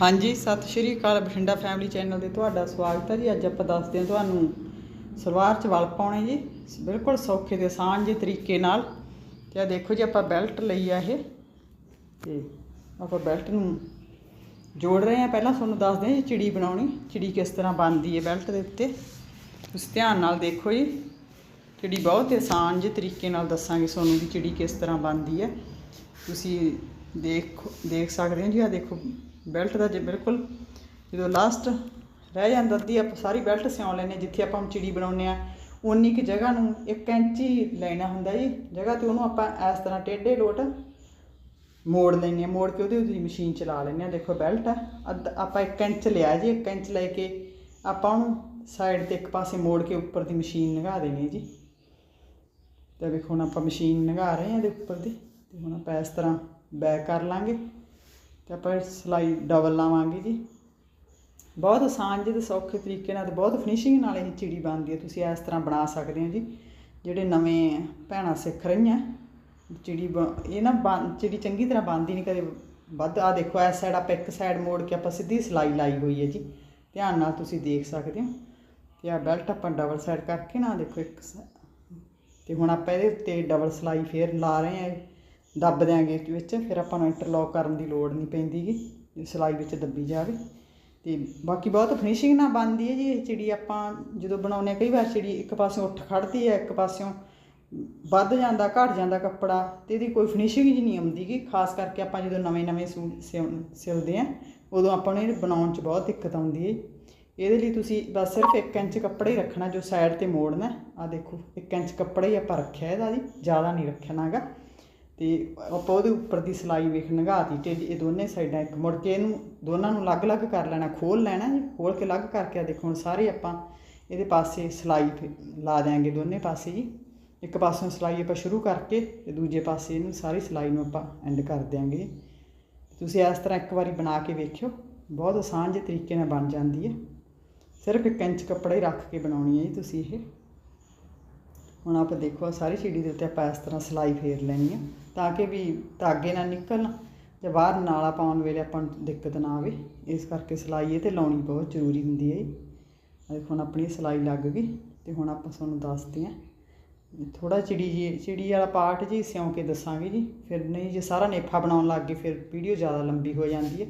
ਹਾਂਜੀ, ਸਤਿ ਸ਼੍ਰੀ ਅਕਾਲ ਬਠਿੰਡਾ ਫੈਮਿਲੀ ਚੈਨਲ ਤੇ ਤੁਹਾਡਾ ਸਵਾਗਤ ਹੈ ਜੀ। ਅੱਜ ਆਪਾਂ ਦੱਸਦੇ ਹਾਂ ਤੁਹਾਨੂੰ ਸਲਵਾਰ ਚ ਵਲ ਪਾਉਣੇ ਜੀ। ਬਿਲਕੁਲ ਸੌਖੇ ਤੇ ਆਸਾਨ ਜਿਹੇ ਤਰੀਕੇ ਨਾਲ। ਤੇ ਆ ਦੇਖੋ ਜੀ, ਆਪਾਂ ਬੈਲਟ ਲਈ ਆ ਇਹ। ਤੇ ਆਪਾਂ ਬੈਲਟ ਨੂੰ ਜੋੜ ਰਹੇ ਹਾਂ। ਪਹਿਲਾਂ ਤੁਹਾਨੂੰ ਦੱਸਦੇ ਹਾਂ ਜੀ ਚਿੜੀ ਬਣਾਉਣੀ। ਚਿੜੀ ਕਿਸ ਤਰ੍ਹਾਂ ਬਣਦੀ ਹੈ ਬੈਲਟ ਦੇ ਉੱਤੇ। ਤੁਸੀਂ ਧਿਆਨ ਨਾਲ ਦੇਖੋ ਜੀ। ਚਿੜੀ ਬਹੁਤ ਆਸਾਨ ਜਿਹੇ ਤਰੀਕੇ ਨਾਲ ਦੱਸਾਂਗੇ ਤੁਹਾਨੂੰ ਵੀ ਚਿੜੀ ਕਿਸ ਤਰ੍ਹਾਂ ਬਣਦੀ ਹੈ। ਤੁਸੀਂ ਦੇਖੋ, ਦੇਖ ਸਕਦੇ ਹੋ ਜੀ। ਆ ਦੇਖੋ ਬੈਲਟ ਦਾ ਜੇ ਬਿਲਕੁਲ ਜਦੋਂ ਲਾਸਟ ਰਹਿ ਜਾਂਦਾ ਅੱਧੀ, ਆਪਾਂ ਸਾਰੀ ਬੈਲਟ ਸਿਉਂ ਲੈਨੇ ਜਿੱਥੇ ਆਪਾਂ ਹੁਣ ਚਿੜੀ ਬਣਾਉਨੇ ਆ ਉਨੀ ਕੁ ਜਗ੍ਹਾ ਨੂੰ 1 ਇੰਚ ਹੀ ਲੈਣਾ ਹੁੰਦਾ ਜੀ। ਜਗ੍ਹਾ ਤੇ ਉਹਨੂੰ ਆਪਾਂ ਇਸ ਤਰ੍ਹਾਂ ਟੇਢੇ ਲੋਟ ਮੋੜ ਲੈਨੇ ਆ ਮੋੜ ਕੇ ਉਹਦੀ ਉੱਤੇ ਮਸ਼ੀਨ ਚਲਾ ਲੈਨੇ ਆ ਦੇਖੋ ਬੈਲਟ ਆ, ਅੱਧ- ਆਪਾਂ ਇੱਕ ਇੰਚ ਲਿਆ ਜੀ, ਇੱਕ ਇੰਚ ਲੈ ਕੇ ਆਪਾਂ ਉਹਨੂੰ ਸਾਈਡ ਤੇ ਇੱਕ ਪਾਸੇ ਮੋੜ ਕੇ ਉੱਪਰ ਦੀ ਮਸ਼ੀਨ ਲਗਾ ਦੇਣੀ ਜੀ। ਤੇ ਵੇਖੋ ਹੁਣ ਆਪਾਂ ਮਸ਼ੀਨ ਲਗਾ ਰਹੇ ਹਾਂ ਇਹਦੇ ਉੱਪਰ ਦੀ, ਤੇ ਹੁਣ ਆਪਾਂ ਇਸ ਤਰ੍ਹਾਂ ਬੈਕ ਕਰ ਲਾਂਗੇ। ਤੇ ਆਪਾਂ ਸਲਾਈ ਡਬਲ ਲਾਵਾਂਗੇ ਜੀ। ਬਹੁਤ ਆਸਾਨ ਜਿਹੇ ਤੇ ਸੌਖੇ ਤਰੀਕੇ ਨਾਲ ਤੇ ਬਹੁਤ ਫਿਨਿਸ਼ਿੰਗ ਨਾਲ ਇਹ ਚਿੜੀ ਬਣਦੀ ਹੈ। ਤੁਸੀਂ ਇਸ ਤਰ੍ਹਾਂ ਬਣਾ ਸਕਦੇ ਹੋ ਜੀ। ਜਿਹੜੇ ਨਵੇਂ ਭੈਣਾਂ ਸਿੱਖ ਰਹੀਆਂ, ਚਿੜੀ ਬ- ਇਹ ਨਾ ਬਣ- ਚਿੜੀ ਚੰਗੀ ਤਰ੍ਹਾਂ ਬਣਦੀ ਨਹੀਂ, ਕਦੇ ਵੱਧ ਆ ਦੇਖੋ ਇਸ ਸਾਈਡ ਆਪਾਂ ਇੱਕ ਸਾਈਡ ਮੋੜ ਕੇ ਆਪਾਂ ਸਿੱਧੀ ਸਲਾਈ ਲਾਈ ਹੋਈ ਹੈ ਜੀ। ਧਿਆਨ ਨਾਲ ਤੁਸੀਂ ਦੇਖ ਸਕਦੇ ਹੋ। ਤੇ ਆ ਬੈਲਟ ਆਪਾਂ ਡਬਲ ਸਾਈਡ ਕਰਕੇ ਨਾ ਦੇਖੋ ਇੱਕ ਸ- ਤੇ ਹੁਣ ਆਪਾਂ ਇਹਦੇ ਉੱਤੇ ਡਬਲ ਸਲਾਈ ਫੇਰ ਲਾ ਰਹੇ ਹਾਂ। ਦੱਬ ਦਿਆਂਗੇ ਵਿੱਚ ਫਿਰ ਆਪਾਂ ਨੂੰ ਇੰਟਰਲੌਕ ਕਰਨ ਦੀ ਲੋੜ ਨਹੀਂ ਪੈਂਦੀਗੀ, ਜੇ ਸਲਾਈ ਵਿੱਚ ਦੱਬੀ ਜਾਵੇ। ਤੇ ਬਾਕੀ ਬਹੁਤ ਫਿਨਿਸ਼ਿੰਗ ਨਾਲ ਬਣਦੀ ਹੈ ਜੀ ਇਹ ਚਿੜੀ। ਆਪਾਂ ਜਦੋਂ ਬਣਾਉਂਦੇ ਹਾਂ, ਕਈ ਵਾਰ ਚਿੜੀ ਇੱਕ ਪਾਸਿਓਂ ਉੱਠ ਖੜਦੀ ਹੈ, ਇੱਕ ਪਾਸਿਓਂ ਵੱਧ ਜਾਂਦਾ, ਘਟ ਜਾਂਦਾ ਕੱਪੜਾ। ਤੇ ਇਹਦੀ ਕੋਈ ਫਿਨਿਸ਼ਿੰਗ ਜੀ ਨਹੀਂ ਆਉਂਦੀ ਆਉਂਦੀਗੀ। ਖਾਸ ਕਰਕੇ ਆਪਾਂ ਜਦੋਂ ਨਵੇਂ-ਨਵੇਂ ਸੂਟ ਸਿਉਂ- ਸਿਲਦੇ ਆ ਉਦੋਂ ਆਪਾਂ ਨੂੰ ਇਹ ਬਣਾਉਣ 'ਚ ਬਹੁਤ ਦਿੱਕਤ ਆਉਂਦੀ ਹੈ। ਇਹਦੇ ਲਈ ਤੁਸੀਂ ਬਸ ਸਿਰਫ 1 ਇੰਚ ਕੱਪੜਾ ਹੀ ਰੱਖਣਾ ਜੋ ਸਾਈਡ ਤੇ ਮੋੜਨਾ ਆ ਦੇਖੋ 1 ਇੰਚ ਕੱਪੜਾ ਹੀ ਆਪਾਂ ਰੱਖਿਆ ਇਹਦਾ ਜੀ, ਜ਼ਿਆਦਾ ਨਹੀਂ ਰੱਖਣਾਗਾ। ਤੇ ਆਪਾਂ ਉਹਦੇ ਉੱਪਰ ਦੀ ਸਿਲਾਈ ਵੇਖ ਨਗਾਤੀ ਤੇ ਇਹ ਦੋਨੇ ਸਾਈਡਾਂ ਇੱਕ ਮੁੜ ਕੇ ਇਹਨੂੰ ਦੋਨਾਂ ਨੂੰ ਅਲੱਗ-ਅਲੱਗ ਕਰ ਲੈਣਾ, ਖੋਲ ਲੈਣਾ ਜੀ, ਖੋਲ ਕੇ ਅਲੱਗ ਕਰਕੇ ਆ ਦੇਖੋ ਹੁਣ ਸਾਰੇ ਆਪਾਂ ਇਹਦੇ ਪਾਸੇ ਸਿਲਾਈ ਫੇ- ਲਾ ਦਿਆਂਗੇ ਦੋਨੇ ਪਾਸੇ ਜੀ। ਇੱਕ ਪਾਸਿਓਂ ਸਿਲਾਈ ਆਪਾਂ ਸ਼ੁਰੂ ਕਰਕੇ ਤੇ ਦੂਜੇ ਪਾਸੇ ਇਹਨੂੰ ਸਾਰੀ ਸਿਲਾਈ ਨੂੰ ਆਪਾਂ ਐਂਡ ਕਰ ਦਿਆਂਗੇ ਜੀ। ਤੁਸੀਂ ਇਸ ਤਰ੍ਹਾਂ ਇੱਕ ਵਾਰੀ ਬਣਾ ਕੇ ਵੇਖਿਓ, ਬਹੁਤ ਆਸਾਨ ਜਿਹੇ ਤਰੀਕੇ ਨਾਲ ਬਣ ਜਾਂਦੀ ਹੈ। ਸਿਰਫ ਇੱਕ ਇੰਚ ਕੱਪੜਾ ਹੀ ਰੱਖ ਕੇ ਬਣਾਉਣੀ ਹੈ ਜੀ ਤੁਸੀਂ ਇਹ। ਹੁਣ ਆਪਾਂ ਦੇਖੋ ਸਾਰੀ ਚੀੜੀ ਦੇ ਉੱਤੇ ਆਪਾਂ ਇਸ ਤਰ੍ਹਾਂ ਸਲਾਈ ਫੇਰ ਲੈਣੀ ਆ, ਤਾਂ ਕਿ ਵੀ ਧਾਗੇ ਨਾ ਨਿਕਲਣ ਜਾਂ ਬਾਹਰ ਨਾਲਾ ਪਾਉਣ ਵੇਲੇ ਆਪਾਂ ਨੂੰ ਦਿੱਕਤ ਨਾ ਆਵੇ। ਇਸ ਕਰਕੇ ਸਲਾਈ ਇਹ ਤੇ ਲਾਉਣੀ ਬਹੁਤ ਜ਼ਰੂਰੀ ਹੁੰਦੀ ਹੈ ਜੀ। ਦੇਖੋ, ਹੁਣ ਆਪਣੀ ਸਲਾਈ ਲੱਗ ਗਈ ਤੇ ਹੁਣ ਆਪਾਂ ਤੁਹਾਨੂੰ ਦੱਸਦੇ ਹਾਂ ਥੋੜਾ ਚਿੜੀ ਜੀ, ਚਿੜੀ ਵਾਲਾ ਪਾਰਟ ਜੀ, ਸਿਉਂ ਕੇ ਦੱਸਾਂਗੇ ਜੀ। ਫਿਰ ਨਹੀਂ, ਜੇ ਸਾਰਾ ਨੇਫਾ ਬਣਾਉਣ ਲੱਗ ਗਏ, ਫਿਰ ਵੀਡੀਓ ਜ਼ਿਆਦਾ ਲੰਬੀ ਹੋ ਜਾਂਦੀ ਹੈ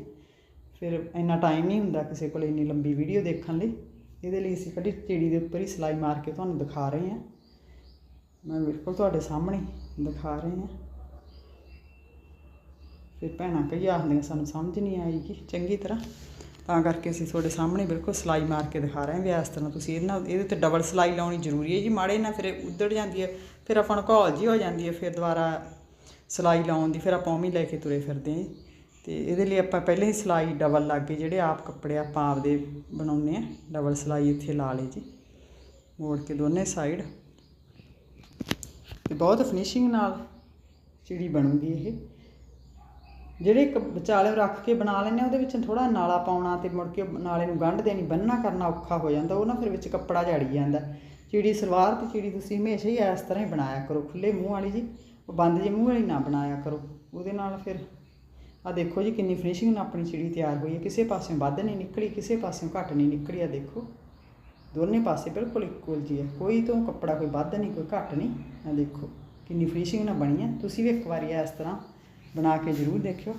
ਫਿਰ ਇੰਨਾ ਟਾਈਮ ਨਹੀਂ ਹੁੰਦਾ ਕਿਸੇ ਕੋਲ ਇੰਨੀ ਲੰਬੀ ਵੀਡੀਓ ਦੇਖਣ ਲਈ। ਇਹਦੇ ਲਈ ਅਸੀਂ ਕੱਢੀ ਚਿੜੀ ਦੇ ਉੱਪਰ ਹੀ ਸਲਾਈ ਮਾਰ ਕੇ ਤੁਹਾਨੂੰ ਦਿਖਾ ਰਹੇ ਹਾਂ ਮੈਂ ਬਿਲਕੁਲ ਤੁਹਾਡੇ ਸਾਹਮਣੇ ਦਿਖਾ ਰਹੇ ਹਾਂ। ਫਿਰ ਭੈਣਾਂ ਕਈ ਆਖਦੀਆਂ ਸਾਨੂੰ ਸਮਝ ਨਹੀਂ ਆਏਗੀ। ਚੰਗੀ ਤਰ੍ਹਾਂ। ਤਾਂ ਕਰਕੇ ਅਸੀਂ ਤੁਹਾਡੇ ਸਾਹਮਣੇ ਬਿਲਕੁਲ ਸਲਾਈ ਮਾਰ ਕੇ ਦਿਖਾ ਰਹੇ ਹਾਂ ਵੀ ਇਸ ਤਰ੍ਹਾਂ। ਤੁਸੀਂ ਇਹਦੇ ਨਾਲ, ਇਹਦੇ ਤੇ ਡਬਲ ਸਲਾਈ ਲਾਉਣੀ ਜ਼ਰੂਰੀ ਹੈ ਜੀ। ਮਾੜੇ ਨਾਲ ਫਿਰ ਇਹ ਉੱਧੜ ਜਾਂਦੀ ਹੈ, ਫਿਰ ਆਪਾਂ ਨੂੰ ਘੋਲ ਜੀ ਹੋ ਜਾਂਦੀ ਹੈ, ਫਿਰ ਦੁਬਾਰਾ ਸਲਾਈ ਲਾਉਣ ਦੀ, ਫਿਰ ਆਪਾਂ ਉਵੇਂ ਹੀ ਲੈ ਕੇ ਤੁਰੇ ਫਿਰਦੇ ਹਾਂ ਜੀ। ਤੇ ਇਹਦੇ ਲਈ ਆਪਾਂ ਪਹਿਲੇ ਹੀ ਸਲਾਈ ਡਬਲ ਲਾ ਕੇ ਜਿਹੜੇ ਆਪ ਕੱਪੜੇ ਆਪਾਂ ਆਪਦੇ ਬਣਾਉਂਦੇ ਆ ਡਬਲ ਸਲਾਈ ਇੱਥੇ ਲਾ ਲਈ ਜੀ। ਮੋੜ ਕੇ ਦੋਨੇ ਸਾਈਡ ਤੇ ਬਹੁਤ ਫਿਨਿਸ਼ਿੰਗ ਨਾਲ ਚਿੜੀ ਬਣੂਗੀ ਇਹ। ਜਿਹੜੇ ਇੱਕ ਵਿਚਾਲੇ ਰੱਖ ਕੇ ਬਣਾ ਲੈਂਦੇ ਆ, ਉਹਦੇ ਵਿੱਚ ਥੋੜਾ ਨਾਲਾ ਪਾਉਣਾ ਤੇ ਮੁੜ ਕੇ ਨਾਲੇ ਨੂੰ ਗੰਢ ਦੇਣੀ ਬੰਨਣਾ ਕਰਨਾ ਔਖਾ ਹੋ ਜਾਂਦਾ, ਉਹ ਨਾ ਫਿਰ ਵਿੱਚ ਕੱਪੜਾ ਝੜੀ ਜਾਂਦਾ। ਚਿੜੀ ਸਲਵਾਰ ਤੇ ਚਿੜੀ ਤੁਸੀਂ ਹਮੇਸ਼ਾ ਹੀ ਇਸ ਤਰ੍ਹਾਂ ਹੀ ਬਣਾਇਆ ਕਰੋ ਖੁੱਲੇ ਮੂੰਹ ਵਾਲੀ ਜੀ, ਉਹ ਬੰਦ ਜੇ ਮੂੰਹ ਵਾਲੀ ਨਾ ਬਣਾਇਆ ਕਰੋ। ਉਹਦੇ ਨਾਲ ਫਿਰ ਆ ਦੇਖੋ ਜੀ ਕਿੰਨੀ ਫਿਨਿਸ਼ਿੰਗ ਨਾਲ ਆਪਣੀ ਚਿੜੀ ਤਿਆਰ ਹੋਈ ਹੈ, ਕਿਸੇ ਪਾਸਿਓਂ ਵੱਧ ਨਹੀਂ ਨਿਕਲੀ, ਕਿਸੇ ਪਾਸਿਓਂ ਘੱਟ ਨਹੀਂ ਨਿਕਲੀ ਆ ਦੇਖੋ। ਦੋਨੇ ਪਾਸੇ ਬਿਲਕੁਲ ਇਕੁਅਲ ਜੀ ਹੈ। ਕੋਈ ਤੋਂ ਕੱਪੜਾ ਕੋਈ ਵੱਧ ਨਹੀਂ, ਕੋਈ ਘੱਟ ਨਹੀਂ। ਆ ਦੇਖੋ, ਕਿੰਨੀ ਫਿਨਿਸ਼ਿੰਗ ਨਾਲ ਬਣੀ ਹੈ। ਤੁਸੀਂ ਵੀ ਇੱਕ ਵਾਰੀ ਇਸ ਤਰ੍ਹਾਂ ਬਣਾ ਕੇ ਜ਼ਰੂਰ ਦੇਖਿਓ।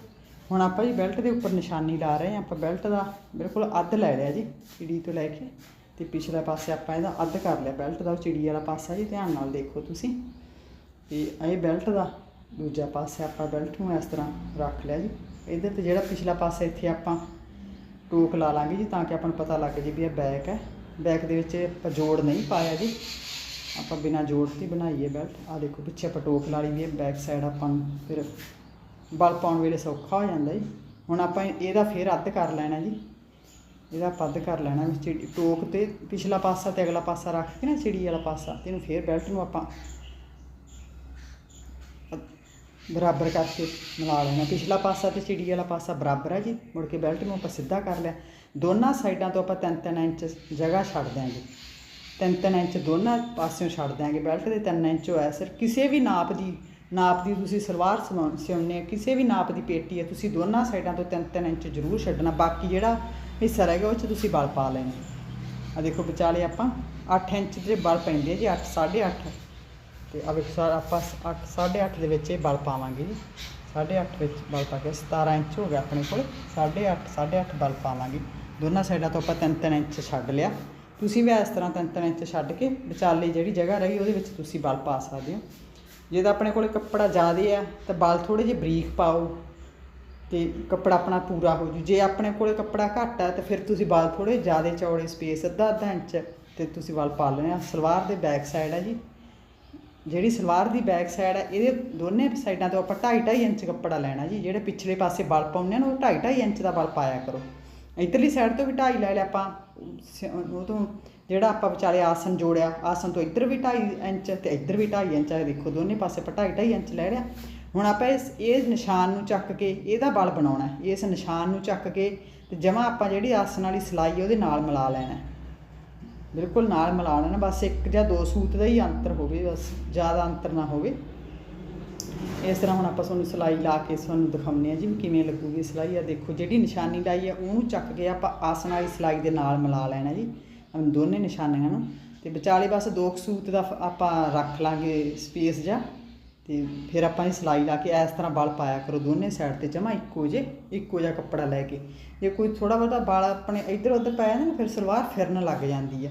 ਹੁਣ ਆਪਾਂ ਜੀ ਬੈਲਟ ਦੇ ਉੱਪਰ ਨਿਸ਼ਾਨੀ ਲਾ ਰਹੇ ਹਾਂ। ਆਪਾਂ ਬੈਲਟ ਦਾ ਬਿਲਕੁਲ ਅੱਧ ਲੈ ਲਿਆ ਜੀ, ਚਿੜੀ ਤੋਂ ਲੈ ਕੇ। ਤੇ ਪਿਛਲੇ ਪਾਸੇ ਆਪਾਂ ਇਹਦਾ ਅੱਧ ਕਰ ਲਿਆ। ਬੈਲਟ ਦਾ ਉਹ ਚਿੜੀ ਵਾਲਾ ਪਾਸਾ ਜੀ, ਧਿਆਨ ਨਾਲ ਦੇਖੋ ਤੁਸੀਂ। ਤੇ ਇਹ ਬੈਲਟ ਦਾ ਦੂਜਾ ਪਾਸੇ ਆਪਾਂ ਬੈਲਟ ਨੂੰ ਇਸ ਤਰ੍ਹਾਂ ਰੱਖ ਲਿਆ ਜੀ। ਇਹਦੇ ਤੇ ਜਿਹੜਾ ਪਿਛਲਾ ਪਾਸਾ ਇੱਥੇ ਆਪਾਂ ਟੋਕ ਲਾ ਲਾਂਗੇ ਜੀ, ਤਾਂ ਕਿ ਆਪਾਂ ਨੂੰ ਪਤਾ ਲੱਗ ਜੇ ਵੀ ਇਹ ਬੈਕ ਹੈ। ਬੈਕ ਦੇ ਵਿੱਚ ਆਪਾਂ ਜੋੜ ਨਹੀਂ ਪਾਇਆ ਜੀ। ਆਪਾਂ ਬਿਨਾ ਜੋੜ ਤੇ ਬਣਾਈਏ ਬੈਲਟ। ਆ ਦੇਖੋ, ਪਿੱਛੇ ਆਪਾਂ ਟੋਕ ਲਾ ਲਈ ਵੀ ਬੈਕ ਸਾਈਡ ਆਪਾਂ ਨੂੰ ਫਿਰ ਬਲ ਪਾਉਣ ਵੇਲੇ ਸੌਖਾ ਹੋ ਜਾਂਦਾ ਜੀ। ਹੁਣ ਆਪਾਂ ਇਹਦਾ ਫਿਰ ਅੱਧ ਕਰ ਲੈਣਾ ਜੀ। ਇਹਦਾ ਆਪਾਂ ਅੱਧ ਕਰ ਲੈਣਾ ਵੀ ਚਿੜੀ ਟੋਕ ਤੇ ਪਿਛਲਾ ਪਾਸਾ ਤੇ ਅਗਲਾ ਪਾਸਾ ਰੱਖ ਕੇ ਨਾ, ਚਿੜੀ ਵਾਲਾ ਪਾਸਾ। ਤੇ ਇਹਨੂੰ ਫਿਰ ਬੈਲਟ ਨੂੰ ਆਪਾਂ ਬਰਾਬਰ ਕਰਕੇ ਮਿਲਾ ਲੈਣਾ। ਪਿਛਲਾ ਪਾਸਾ ਤੇ ਚਿੜੀ ਵਾਲਾ ਪਾਸਾ ਬਰਾਬਰ ਹੈ ਜੀ। ਮੁੜ ਕੇ ਬੈਲਟ ਨੂੰ ਆਪਾਂ ਸਿੱਧਾ ਕਰ ਲਿਆ। ਦੋਨਾਂ ਸਾਈਡਾਂ ਤੋਂ ਆਪਾਂ 3-3 ਇੰਚ ਜਗ੍ਹਾ ਛੱਡ ਦਿਆਂਗੇ। 3-3 ਇੰਚ ਦੋਨਾਂ ਪਾਸਿਓਂ ਛੱਡ ਦਿਆਂਗੇ ਬੈਲਟ ਦੇ। 3 ਇੰਚ ਹੋਇਆ ਸਿਰ ਕਿਸੇ ਵੀ ਨਾਪ ਦੀ ਨਾਪ ਦੀ ਤੁਸੀਂ ਸਲਵਾਰ ਸਵਾ- ਸਿਉਣੇ ਆ, ਕਿਸੇ ਵੀ ਨਾਪ ਦੀ ਪੇਟੀ ਹੈ ਤੁਸੀਂ ਦੋਨਾਂ ਸਾਈਡਾਂ ਤੋਂ 3-3 ਇੰਚ ਜ਼ਰੂਰ ਛੱਡਣਾ। ਬਾਕੀ ਜਿਹੜਾ ਹਿੱਸਾ ਰਹਿ ਗਿਆ ਉਹ 'ਚ ਤੁਸੀਂ ਬਲ ਪਾ ਲੈਣਾ। ਆ ਦੇਖੋ ਵਿਚਾਲੇ ਆਪਾਂ 8 ਇੰਚ ਦੇ ਬਲ ਪੈਂਦੇ ਆ ਜੀ। 8 8.5 ਤੇ ਆ ਵੇਖੋ ਸਾ- ਆਪਾਂ 8 8.5 ਦੇ ਵਿੱਚ ਇਹ ਬਲ ਪਾਵਾਂਗੇ ਜੀ। 8.5 ਵਿੱਚ ਬਲ ਪਾ ਕੇ 17 ਇੰਚ ਹੋ ਗਿਆ ਆਪਣੇ ਕੋਲ। 8.5 8.5 ਬਲ ਪਾਵਾਂਗੇ। ਦੋਨਾਂ ਸਾਈਡਾਂ ਤੋਂ ਆਪਾਂ 3-3 ਇੰਚ ਛੱਡ ਲਿਆ। ਤੁਸੀਂ ਵੀ ਇਸ ਤਰ੍ਹਾਂ 3-3 ਇੰਚ ਛੱਡ ਕੇ ਵਿਚਾਲੇ ਜਿਹੜੀ ਜਗ੍ਹਾ ਰਹੀ ਉਹਦੇ ਵਿੱਚ ਤੁਸੀਂ ਬਲ ਪਾ ਸਕਦੇ ਹੋ। ਜੇ ਤਾਂ ਆਪਣੇ ਕੋਲ ਕੱਪੜਾ ਜ਼ਿਆਦਾ ਆ ਤਾਂ ਬਲ ਥੋੜੇ ਜਿਹੇ ਬਰੀਕ ਪਾਓ ਤੇ ਕੱਪੜਾ ਆਪਣਾ ਪੂਰਾ ਹੋ ਜੂ। ਜੇ ਆਪਣੇ ਕੋਲੇ ਕੱਪੜਾ ਘੱਟ ਆ ਤਾਂ ਫਿਰ ਤੁਸੀਂ ਬਲ ਥੋੜੇ ਜ਼ਿਆਦਾ ਚੌੜੇ ਸਪੇਸ ਅੱਧਾ ਅੱਧਾ ਇੰਚ ਤੇ ਤੁਸੀਂ ਬਲ ਪਾ ਲੈਣੇ ਆ। ਸਲਵਾਰ ਦੇ ਬੈਕ ਸਾਈਡ ਆ ਜੀ। ਜਿਹੜੀ ਸਲਵਾਰ ਦੀ ਬੈਕ ਸਾਈਡ ਹੈ ਇਹਦੇ ਦੋਨੇ ਸਾਈਡਾਂ ਤੋਂ ਆਪਾਂ 2.5 2.5 ਇੰਚ ਕੱਪੜਾ ਲੈਣਾ ਜੀ। ਜਿਹੜੇ ਪਿਛਲੇ ਪਾਸੇ ਬਲ ਪਾਉਂਦੇ ਆ ਨਾ, ਉਹ 2.5 2.5 ਇੰਚ ਦਾ ਬਲ ਪਾਇਆ ਕਰੋ। ਇਧਰਲੀ ਸਾਈਡ ਤੋਂ ਵੀ 2.5 ਲੈ ਲਿਆ ਆਪਾਂ। ਸ- ਉਹ ਤੋਂ ਜਿਹੜਾ ਆਪਾਂ ਵਿਚਾਲੇ ਆਸਨ ਜੋੜਿਆ, ਆਸਨ ਤੋਂ ਇੱਧਰ ਵੀ 2.5 ਇੰਚ ਤੇ ਇੱਧਰ ਵੀ 2.5 ਇੰਚ ਆ। ਦੇਖੋ, ਦੋਨੇ ਪਾਸੇ ਆਪਾਂ 2.5 2.5 ਇੰਚ ਲੈ ਲਿਆ। ਹੁਣ ਆਪਾਂ ਇਸ ਇਹ ਨਿਸ਼ਾਨ ਨੂੰ ਚੱਕ ਕੇ ਇਹਦਾ ਬਲ ਬਣਾਉਣਾ। ਇਸ ਨਿਸ਼ਾਨ ਨੂੰ ਚੱਕ ਕੇ ਤੇ ਜਮਾ ਆਪਾਂ ਜਿਹੜੀ ਆਸਨ ਵਾਲੀ ਸਲਾਈ ਉਹਦੇ ਨਾਲ ਮਿਲਾ ਲੈਣਾ। ਬਿਲਕੁਲ ਨਾਲ ਮਿਲਾ ਲੈਣਾ ਬਸ ਇੱਕ ਜਾਂ ਦੋ ਸੂਤ ਦਾ ਹੀ ਅੰਤਰ ਹੋਵੇ, ਬਸ ਜ਼ਿਆਦਾ ਅੰਤਰ ਨਾ ਹੋਵੇ। ਇਸ ਤਰ੍ਹਾਂ ਹੁਣ ਆਪਾਂ ਤੁਹਾਨੂੰ ਸਿਲਾਈ ਲਾ ਕੇ ਤੁਹਾਨੂੰ ਦਿਖਾਉਂਦੇ ਆ ਜੀ ਵੀ ਕਿਵੇਂ ਲੱਗੂਗੀ ਸਿਲਾਈ। ਆ ਦੇਖੋ, ਜਿਹੜੀ ਨਿਸ਼ਾਨੀ ਲਾਈ ਆ, ਉਹਨੂੰ ਚੱਕ ਕੇ ਆਪਾਂ ਆਸਨ ਵਾਲੀ ਸਿਲਾਈ ਦੇ ਨਾਲ ਮਿਲਾ ਲੈਣਾ ਜੀ। ਦੋਨੇ ਨਿਸ਼ਾਨੀਆਂ ਨੂੰ। ਤੇ ਵਿਚਾਲੇ ਬਸ ਦੋ ਕੁ ਸੂਤ ਦਾ ਆਪਾਂ ਰੱਖ ਲਾਂਗੇ ਸਪੇਸ ਜਾਂ ਤੇ ਫਿਰ ਆਪਾਂ ਇਹ ਸਿਲਾਈ ਲਾ ਕੇ ਇਸ ਤਰ੍ਹਾਂ ਬਲ ਪਾਇਆ ਕਰੋ, ਦੋਨੇ ਸਾਈਡ ਤੇ ਜਮਾ ਇੱਕੋ ਜੇ ਇੱਕੋ ਜਿਹਾ ਕੱਪੜਾ ਲੈ ਕੇ। ਜੇ ਕੋਈ ਥੋੜਾ ਬਹੁਤਾ ਬਲ ਆਪਣੇ ਇੱਧਰ ਉੱਧਰ ਪੈ ਜਾਂਦਾ ਨਾ, ਫਿਰ ਸਲਵਾਰ ਫਿਰਨ ਲੱਗ ਜਾਂਦੀ ਆ।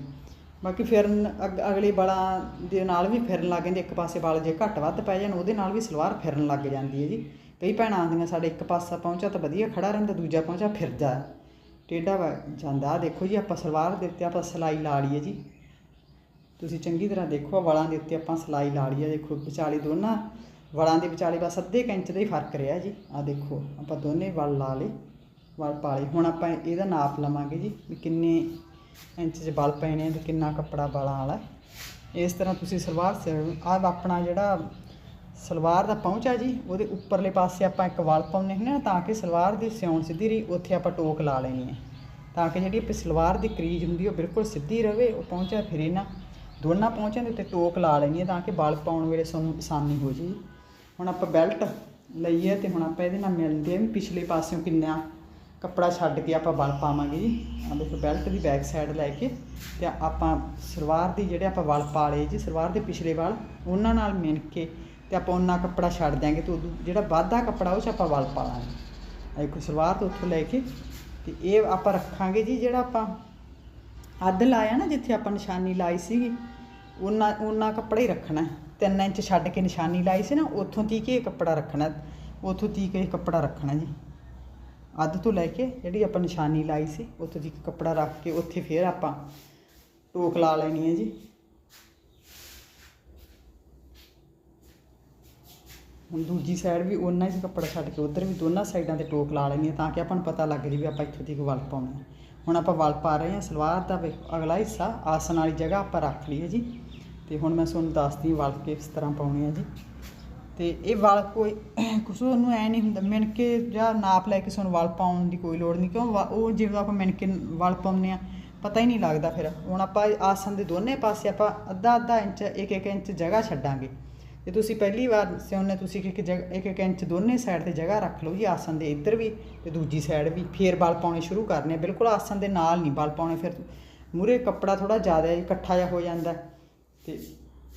ਬਾਕੀ ਫਿਰਨ, ਅਗ- ਅਗਲੇ ਬਲਾਂ ਦੇ ਨਾਲ ਵੀ ਫਿਰਨ ਲੱਗ ਜਾਂਦੇ, ਇੱਕ ਪਾਸੇ ਬਲ ਜੇ ਘੱਟ ਵੱਧ ਪੈ ਜਾਣ, ਉਹਦੇ ਨਾਲ ਵੀ ਸਲਵਾਰ ਫਿਰਨ ਲੱਗ ਜਾਂਦੀ ਹੈ ਜੀ। ਕਈ ਭੈਣਾਂ ਆਉਂਦੀਆਂ, ਸਾਡੇ ਇੱਕ ਪਾਸਾ ਪਹੁੰਚਾ ਤਾਂ ਵਧੀਆ ਖੜਾ ਰਹਿੰਦਾ, ਦੂਜਾ ਪਹੁੰਚਾ ਫਿਰਦਾ। ਟੇਢਾ ਵਾ ਜਾਂਦਾ ਦੇਖੋ ਜੀ, ਆਪਾਂ ਸਲਵਾਰ ਦੇ ਉੱਤੇ ਆਪਾਂ ਸਿਲਾਈ ਲਾ ਲਈਏ ਜੀ। ਤੁਸੀਂ ਚੰਗੀ ਤਰ੍ਹਾਂ ਦੇਖੋ ਆਹ ਵਲਾਂ ਦੇ ਉੱਤੇ ਆਪਾਂ ਸਿਲਾਈ ਲਾ ਲਈ ਆ, ਦੇਖੋ ਵਿਚਾਲੇ ਦੋਨਾਂ ਵਲਾਂ ਦੇ ਵਿਚਾਲੇ ਬਸ ਅੱਧੇ ਕੁ ਇੰਚ ਦਾ ਹੀ ਫ਼ਰਕ ਰਿਹਾ ਜੀ। ਆਹ ਦੇਖੋ, ਆਪਾਂ ਦੋਨੇ ਵਲ ਲਾ ਲਏ, ਵਲ ਪਾ ਲਏ। ਹੁਣ ਆਪਾਂ ਇਹਦਾ ਨਾਪ ਲਵਾਂਗੇ ਜੀ ਵੀ ਕਿੰਨੇ ਇੰਚ 'ਚ ਬਲ ਪੈਣੇ ਆ ਤੇ ਕਿੰਨਾ ਕੱਪੜਾ ਵਾਲਾਂ ਵਾਲਾ। ਇਸ ਤਰ੍ਹਾਂ ਤੁਸੀਂ ਸਲਵਾਰ ਆ ਆਪਣਾ ਜਿਹੜਾ ਸਲਵਾਰ ਦਾ ਪਹੁੰਚਾ ਜੀ, ਉਹਦੇ ਉੱਪਰਲੇ ਪਾਸੇ ਆਪਾਂ ਇੱਕ ਵਲ ਪਾਉਂਦੇ ਹੁੰਦੇ ਨਾ, ਤਾਂ ਕਿ ਸਲਵਾਰ ਦੀ ਸਿਉਣ ਸਿੱਧੀ ਰਹੀ, ਉੱਥੇ ਆਪਾਂ ਟੋਕ ਲਾ ਲੈਣੀ ਹੈ ਤਾਂ ਕਿ ਜਿਹੜੀ ਆਪਣੀ ਸਲਵਾਰ ਦੀ ਕਰੀਜ ਹੁੰਦੀ ਉਹ ਬਿਲਕੁਲ ਸਿੱਧੀ ਰਵੇ, ਉਹ ਪਹੁੰਚਾ ਫਿਰੇ ਨਾ ਦੋਨਾਂ ਪਹੁੰਚਿਆਂ ਦੇ ਉੱਤੇ ਟੋਕ ਲਾ ਲੈਣੀ ਹੈ ਤਾਂ ਕਿ ਬਲ ਪਾਉਣ ਵੇਲੇ ਸਾਨੂੰ ਆਸਾਨੀ ਹੋ ਜੇ ਹੁਣ ਆਪਾਂ ਬੈਲਟ ਲਈਏ ਤੇ ਹੁਣ ਆਪਾਂ ਇਹਦੇ ਨਾਲ ਮਿਲਦੇ ਆ ਵੀ ਪਿਛਲੇ ਪਾਸਿਓਂ ਕਿੰਨਾ ਕੱਪੜਾ ਛੱਡ ਕੇ ਆਪਾਂ ਬਲ ਪਾਵਾਂਗੇ ਜੀ। ਆ ਦੇਖੋ ਬੈਲਟ ਦੀ ਬੈਕ ਸਾਈਡ ਲੈ ਕੇ ਤੇ ਆਪਾਂ ਸਲਵਾਰ ਦੀ ਜਿਹੜੇ ਆਪਾਂ ਵਲ ਪਾ ਲਏ ਜੀ, ਸਲਵਾਰ ਦੇ ਪਿਛਲੇ ਵਲ, ਉਹਨਾਂ ਨਾਲ ਮਿਣ ਕੇ ਤੇ ਆਪਾਂ ਉਹਨਾਂ ਕੱਪੜਾ ਛੱਡ ਦਿਆਂਗੇ ਤੇ ਉਦੋਂ ਜਿਹੜਾ ਵਾਧਾ ਕੱਪੜਾ ਉਹ 'ਚ ਆਪਾਂ ਵਲ ਪਾ ਲਾਂਗੇ। ਆ ਦੇਖੋ ਸਲਵਾਰ ਤੋਂ ਉੱਥੋਂ ਲੈ ਕੇ ਤੇ ਇਹ ਆਪਾਂ ਰੱਖਾਂਗੇ ਜੀ ਜਿਹੜਾ ਆਪਾਂ ਅੱਧ ਲਾਇਆ ਨਾ ਜਿੱਥੇ ਆਪਾਂ ਨਿਸ਼ਾਨੀ ਲਾਈ ਸੀਗੀ। ਉਹਨਾਂ ਉਹਨਾਂ ਕੱਪੜਾ ਹੀ ਰੱਖਣਾ ਹੈ। ਤਿੰਨ ਇੰਚ ਛੱਡ ਕੇ ਨਿਸ਼ਾਨੀ ਲਾਈ ਸੀ ਨਾ, ਉੱਥੋਂ ਤੀਕ ਕੇ ਕੱਪੜਾ ਰੱਖਣਾ ਉੱਥੋਂ ਤੀਕ ਕੇ ਕੱਪੜਾ ਰੱਖਣਾ ਜੀ। ਅੱਧ ਤੋਂ ਲੈ ਕੇ ਜਿਹੜੀ ਆਪਾਂ ਨਿਸ਼ਾਨੀ ਲਾਈ ਸੀ, ਉੱਥੋਂ ਤੀਕ ਕੱਪੜਾ ਰੱਖ ਕੇ ਉੱਥੇ ਫੇਰ ਆਪਾਂ ਟੋਕ ਲਾ ਲੈਣੀ ਹੈ ਜੀ। ਹੁਣ ਦੂਜੀ ਸਾਈਡ ਵੀ ਉਹਨਾਂ ਹੀ ਕੱਪੜਾ ਛੱਡ ਕੇ ਉਧਰ ਵੀ ਦੋਨਾਂ ਸਾਈਡਾਂ ਤੇ ਟੋਕ ਲਾ ਲੈਣੀ ਹੈ ਤਾਂ ਕਿ ਆਪਾਂ ਨੂੰ ਪਤਾ ਲੱਗ ਜੇ ਵੀ ਆਪਾਂ ਇੱਥੋਂ ਤੀਕ ਵਲ ਪਾਉਣਾ ਹੁਣ ਆਪਾਂ ਵਲ ਪਾ ਰਹੇ ਹਾਂ, ਸਲਵਾਰ ਦਾ ਵੇਖੋ ਅਗਲਾ ਹਿੱਸਾ ਆਸਣ ਵਾਲੀ ਜਗ੍ਹਾ ਆਪਾਂ ਰੱਖ ਲਈਏ ਜੀ। ਤੇ ਹੁਣ ਮੈਂ ਤੁਹਾਨੂੰ ਦੱਸਦੀ ਹਾਂ ਵਲ ਕਿਸ ਤਰ੍ਹਾਂ ਪਾਉਣੇ ਆ ਜੀ। ਤੇ ਇਹ ਵਲ ਕੋਈ ਕੁਛ ਉਹਨੂੰ ਐ ਨਹੀਂ ਹੁੰਦਾ, ਮਿਣਕੇ ਜਾਂ ਨਾਪ ਲੈ ਕੇ ਸਾਨੂੰ ਵਲ ਪਾਉਣ ਦੀ ਕੋਈ ਲੋੜ ਨਹੀਂ, ਕਿਉਂ ਵਾ- ਉਹ ਜਿਵੇਂ ਆਪਾਂ ਮਿਣਕੇ ਵਲ ਪਾਉਂਦੇ ਆ ਪਤਾ ਹੀ ਨਹੀਂ ਲੱਗਦਾ ਫਿਰ। ਹੁਣ ਆਪਾਂ ਆਸਨ ਦੇ ਦੋਨੇ ਪਾਸੇ ਆਪਾਂ ਅੱਧਾ ਅੱਧਾ ਇੰਚ, ਇੱਕ ਇੱਕ ਇੰਚ ਜਗ੍ਹਾ ਛੱਡਾਂਗੇ। ਜੇ ਤੁਸੀਂ ਪਹਿਲੀ ਵਾਰ ਸਿਉਣੇ ਤੁਸੀਂ ਇੱਕ ਇੱਕ ਜਗ੍ਹਾ ਇੱਕ ਇੰਚ ਦੋਨੇ ਸਾਈਡ ਤੇ ਜਗ੍ਹਾ ਰੱਖ ਲਓ ਜੀ ਆਸਨ ਦੇ ਇੱਧਰ ਵੀ ਤੇ ਦੂਜੀ ਸਾਈਡ ਵੀ। ਫੇਰ ਵਲ ਪਾਉਣੇ ਸ਼ੁਰੂ ਕਰਨੇ ਬਿਲਕੁਲ ਆਸਨ ਦੇ ਨਾਲ ਨਹੀਂ ਬਲ ਪਾਉਣੇ, ਫਿਰ ਮੂਰੇ ਕੱਪੜਾ ਥੋੜਾ ਜ਼ਿਆਦਾ ਇਕੱਠਾ ਜਿਹਾ ਹੋ ਜਾਂਦਾ। ਤੇ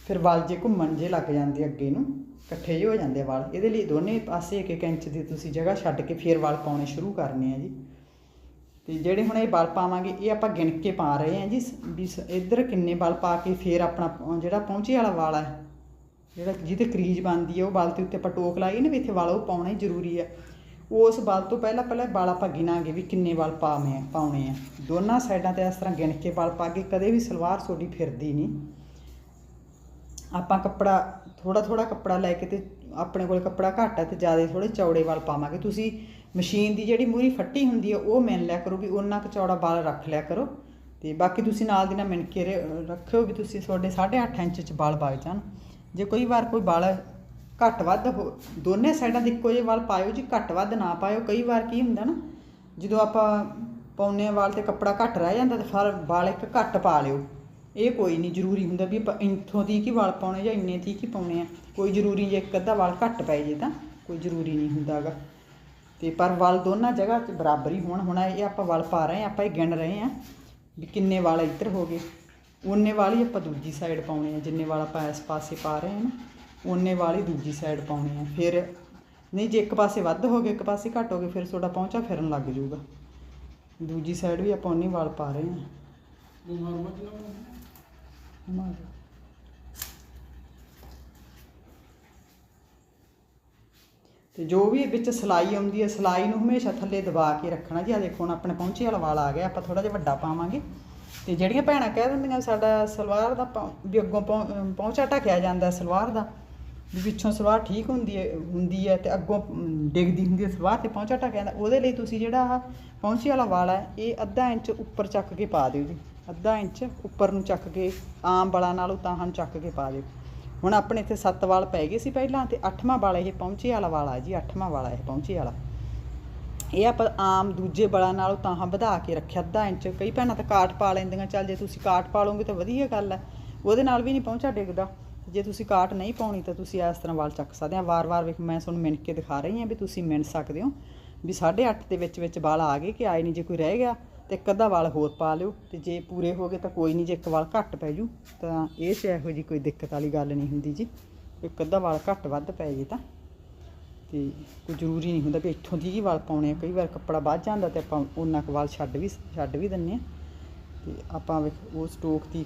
ਫਿਰ ਵਲ ਜੇ ਘੁੰਮਣ ਜੇ ਲੱਗ ਜਾਂਦੇ ਅੱਗੇ ਨੂੰ, ਇਕੱਠੇ ਜਿਹੇ ਹੋ ਜਾਂਦੇ ਵਾਲ। ਇਹਦੇ ਲਈ ਦੋਨੇ ਪਾਸੇ ਇੱਕ ਇੱਕ ਇੰਚ ਦੀ ਤੁਸੀਂ ਜਗ੍ਹਾ ਛੱਡ ਕੇ ਫਿਰ ਵਾਲ ਪਾਉਣੇ ਸ਼ੁਰੂ ਕਰਨੇ ਆ ਜੀ। ਤੇ ਜਿਹੜੇ ਹੁਣ ਇਹ ਵਲ ਪਾਵਾਂਗੇ, ਇਹ ਆਪਾਂ ਗਿਣ ਕੇ ਪਾ ਰਹੇ ਹਾਂ ਜੀ। ਵੀ ਸ- ਇੱਧਰ ਕਿੰਨੇ ਵਲ ਪਾ ਕੇ ਫਿਰ ਆਪਣਾ ਜਿਹੜਾ ਪਹੁੰਚੇ ਵਾਲਾ ਵਾਲ ਹੈ ਜਿਹੜਾ ਜਿਹਦੇ ਕਰੀਜ ਬਣਦੀ ਹੈ ਉਹ ਵਲ ਦੇ ਉੱਤੇ ਆਪਾਂ ਟੋਕ ਲਾਈਏ ਨਾ ਵੀ ਇੱਥੇ ਵਾਲ ਉਹ ਪਾਉਣਾ ਹੀ ਜ਼ਰੂਰੀ ਹੈ ਉਸ ਵਲ ਤੋਂ ਪਹਿਲਾਂ ਪਹਿਲਾਂ ਵਲ ਆਪਾਂ ਗਿਣਾਂਗੇ ਵੀ ਕਿੰਨੇ ਵਲ ਪਾਵੇਂ ਆ ਪਾਉਣੇ ਆ। ਦੋਨਾਂ ਸਾਈਡਾਂ ਤੇ ਇਸ ਤਰ੍ਹਾਂ ਗਿਣ ਕੇ ਵਲ ਪਾ ਕੇ ਕਦੇ ਵੀ ਸਲਵਾਰ ਤੁਹਾਡੀ ਫਿਰਦੀ ਨਹੀਂ। ਆਪਾਂ ਕੱਪੜਾ ਥੋੜਾ ਥੋੜਾ ਕੱਪੜਾ ਲੈ ਕੇ ਤੇ ਆਪਣੇ ਕੋਲ ਕੱਪੜਾ ਘੱਟ ਹੈ ਤੇ ਜ਼ਿਆਦਾ ਥੋੜੇ ਚੌੜੇ ਵਾਲ ਪਾਵਾਂਗੇ। ਤੁਸੀਂ ਮਸ਼ੀਨ ਦੀ ਜਿਹੜੀ ਮੂਰੀ ਫੱਟੀ ਹੁੰਦੀ ਹੈ ਉਹ ਮਿਣ ਲਿਆ ਕਰੋ ਵੀ ਉਹਨਾਂ ਕੁ ਚੌੜਾ ਵਾਲ ਰੱਖ ਲਿਆ ਕਰੋ। ਤੇ ਬਾਕੀ ਤੁਸੀਂ ਨਾਲ ਦੀ ਨਾਲ ਮਿਣ ਕੇ ਰੱਖਿਓ ਵੀ ਤੁਸੀਂ ਤੁਹਾਡੇ 8.5 ਇੰਚ ਚ ਵਾਲ ਵਗ ਜਾਣ। ਜੇ ਕੋਈ ਵਾਰ ਕੋਈ ਵਾਲ ਘੱਟ ਵੱਧ ਹੋ, ਦੋਨੇ ਸਾਈਡਾਂ ਦੇ ਇੱਕੋ ਜਿਹੇ ਵਾਲ ਪਾਇਓ ਜੀ, ਘੱਟ ਵੱਧ ਨਾ ਪਾਇਓ। ਕਈ ਵਾਰ ਕੀ ਹੁੰਦਾ ਨਾ, ਜਦੋਂ ਆਪਾਂ ਪਾਉਨੇ ਆ ਵਾਲ ਤੇ ਕੱਪੜਾ ਘੱਟ ਰਹਿ ਜਾਂਦਾ ਤੇ ਫਿਰ ਵਾਲ ਇੱਕ ਘੱਟ ਪਾ ਲਿਓ। ਇਹ ਕੋਈ ਨਹੀਂ, ਜ਼ਰੂਰੀ ਹੁੰਦਾ ਵੀ ਆਪਾਂ ਇੰਥੋਂ ਦੀ ਕੀ ਵਾਲ ਪਾਉਣੇ ਜਾਂ ਇੰਨੇ ਦੀ ਕੀ ਪਾਉਣੇ ਆ। ਕੋਈ ਜ਼ਰੂਰੀ ਜੇ ਇੱਕ ਅੱਧਾ ਵਾਲ ਘੱਟ ਪੈ ਜੇ ਤਾਂ ਕੋਈ ਜ਼ਰੂਰੀ ਨਹੀਂ ਹੁੰਦਾਗਾ ਤੇ ਪਰ ਵਾਲ ਦੋਨਾਂ ਜਗ੍ਹਾ 'ਚ ਬਰਾਬਰ ਹੀ ਹੋਣ, ਹੁਣ ਇਹ ਆਪਾਂ ਵਾਲ ਪਾ ਰਹੇ ਆ, ਆਪਾਂ ਇਹ ਗਿਣ ਰਹੇ ਆ ਵੀ ਕਿੰਨੇ ਵਾਲ ਇੱਧਰ ਹੋ ਗਏ। ਉਹਨੇ ਵਾਲ ਹੀ ਆਪਾਂ ਦੂਜੀ ਸਾਈਡ ਪਾਉਣੇ ਆ, ਜਿੰਨੇ ਵਾਲ ਆਪਾਂ ਇਸ ਪਾਸੇ ਪਾ ਰਹੇ ਆ ਨਾ ਉਹਨੇ ਵਾਲ ਹੀ ਦੂਜੀ ਸਾਈਡ ਪਾਉਣੇ ਆ। ਫਿਰ ਨਹੀਂ, ਜੇ ਇੱਕ ਪਾਸੇ ਵੱਧ ਹੋ ਗਏ, ਇੱਕ ਪਾਸੇ ਘੱਟ ਹੋ ਗਏ, ਫਿਰ ਤੁਹਾਡਾ ਪਹੁੰਚਾ ਫਿਰਨ ਲੱਗ ਜਾਊਗਾ। ਦੂਜੀ ਸਾਈਡ ਵੀ ਆਪਾਂ ਉਹਨੇ ਵਾਲ ਪਾ ਰਹੇ ਆ। ਮਾਰ ਤੇ ਜੋ ਵੀ ਵਿੱਚ ਸਲਾਈ ਆਉਂਦੀ ਹੈ, ਸਲਾਈ ਨੂੰ ਹਮੇਸ਼ਾ ਥੱਲੇ ਦਬਾ ਕੇ ਰੱਖਣਾ ਜੀ। ਆ ਦੇਖੋ ਹੁਣ ਆਪਣੇ ਪਹੁੰਚੇ ਵਾਲਾ ਵਾਲ ਆ ਗਿਆ, ਆਪਾਂ ਥੋੜਾ ਜਿਹਾ ਵੱਡਾ ਪਾਵਾਂਗੇ। ਤੇ ਜਿਹੜੀਆਂ ਭੈਣਾਂ ਕਹਿ ਦਿੰਦੀਆਂ, ਸਾਡਾ ਸਲਵਾਰ ਦਾ ਵੀ ਅੱਗੋਂ ਪੌਂ- ਪਹੁੰਚਾ ਢਕਿਆ ਜਾਂਦਾ ਸਲਵਾਰ ਦਾ, ਵੀ ਪਿੱਛੋਂ ਸਲਵਾਰ ਠੀਕ ਹੁੰਦੀ ਹੈ ਹੁੰਦੀ ਹੈ ਤੇ ਅੱਗੋਂ ਡਿੱਗਦੀ ਹੁੰਦੀ ਹੈ ਸਲਵਾਰ ਤੇ ਪਹੁੰਚਾ ਢਕਿਆ ਜਾਂਦਾ। ਉਹਦੇ ਲਈ ਤੁਸੀਂ ਜਿਹੜਾ ਆਹ ਪਹੁੰਚੇ ਵਾਲਾ ਵਾਲ ਹੈ, ਇਹ ਅੱਧਾ ਇੰਚ ਉੱਪਰ ਚੱਕ ਕੇ ਪਾ ਦਿਓ ਜੀ। ਅੱਧਾ ਇੰਚ ਉੱਪਰ ਨੂੰ ਚੱਕ ਕੇ, ਆਮ ਵਾਲਾਂ ਨਾਲੋਂ ਤਾਂ ਹਨ ਚੱਕ ਕੇ ਪਾ ਦਿਓ। ਹੁਣ ਆਪਣੇ ਇੱਥੇ ਸੱਤ ਵਾਲ ਪੈ ਗਏ ਸੀ ਪਹਿਲਾਂ ਤੇ ਅੱਠਵਾਂ ਵਾਲ ਇਹ ਪਹੁੰਚੇ ਵਾਲਾ ਵਾਲਾ ਜੀ, ਅੱਠਵਾਂ ਵਾਲਾ ਇਹ ਪਹੁੰਚੇ ਵਾਲਾ। ਇਹ ਆਪਾਂ ਆਮ ਦੂਜੇ ਬਲਾਂ ਨਾਲੋਂ ਤਾਂ ਵਧਾ ਕੇ ਰੱਖਿਆ, ਅੱਧਾ ਇੰਚ। ਕਈ ਭੈਣਾਂ ਤਾਂ ਕਾਟ ਪਾ ਲੈਂਦੀਆਂ, ਚੱਲ ਜੇ ਤੁਸੀਂ ਕਾਟ ਪਾ ਲਓਗੇ ਤਾਂ ਵਧੀਆ ਗੱਲ ਹੈ। ਉਹਦੇ ਨਾਲ ਵੀ ਨਹੀਂ ਪਹੁੰਚਾ ਡਿੱਗਦਾ। ਜੇ ਤੁਸੀਂ ਕਾਟ ਨਹੀਂ ਪਾਉਣੀ ਤਾਂ ਤੁਸੀਂ ਇਸ ਤਰ੍ਹਾਂ ਵਾਲ ਚੱਕ ਸਕਦੇ ਆ। ਵਾਰ-ਵਾਰ ਵੇਖ, ਮੈਂ ਤੁਹਾਨੂੰ ਮਿਣ ਕੇ ਦਿਖਾ ਰਹੀ ਹਾਂ ਵੀ ਤੁਸੀਂ ਮਿਣ ਸਕਦੇ ਹੋ। ਵੀ 8.5 ਦੇ ਵਿੱਚ ਵਿੱਚ ਵਾਲ ਆ ਗਏ ਕਿ ਆਏ ਨਹੀਂ, ਜੇ ਕੋਈ ਰਹਿ ਗਿਆ ਤੇ ਇੱਕ ਅੱਧਾ ਵਾਲ ਹੋਰ ਪਾ ਲਿਓ ਤੇ ਜੇ ਪੂਰੇ ਹੋ ਗਏ ਤਾਂ ਕੋਈ ਨਹੀਂ, ਜੇ ਇੱਕ ਵਾਲ ਘੱਟ ਪੈ ਜੂ ਤਾਂ ਇਹ 'ਚ ਇਹੋ ਜੀ ਕੋਈ ਦਿੱਕਤ ਵਾਲੀ ਗੱਲ ਨਹੀਂ ਹੁੰਦੀ ਜੀ। ਇੱਕ ਅੱਧਾ ਵਾਲ ਘੱਟ ਵੱਧ ਪੈ ਜੇ ਤਾਂ। ਤੇ ਕੋਈ ਜ਼ਰੂਰੀ ਨਹੀਂ ਹੁੰਦਾ ਵੀ ਇੱਥੋਂ ਦੀ ਹੀ ਵਾਲ ਪਾਉਣੇ ਆ। ਕਈ ਵਾਰ ਕੱਪੜਾ ਵੱਧ ਜਾਂਦਾ ਤੇ ਆਪਾਂ ਉਹਨਾਂ ਕੁ ਵਾਲ ਛੱਡ ਵੀ ਛੱਡ ਵੀ ਦਿੰਨੇ ਆ। ਤੇ ਆਪਾਂ ਵੇਖ ਉਹ ਸਟੋਕ ਦੀ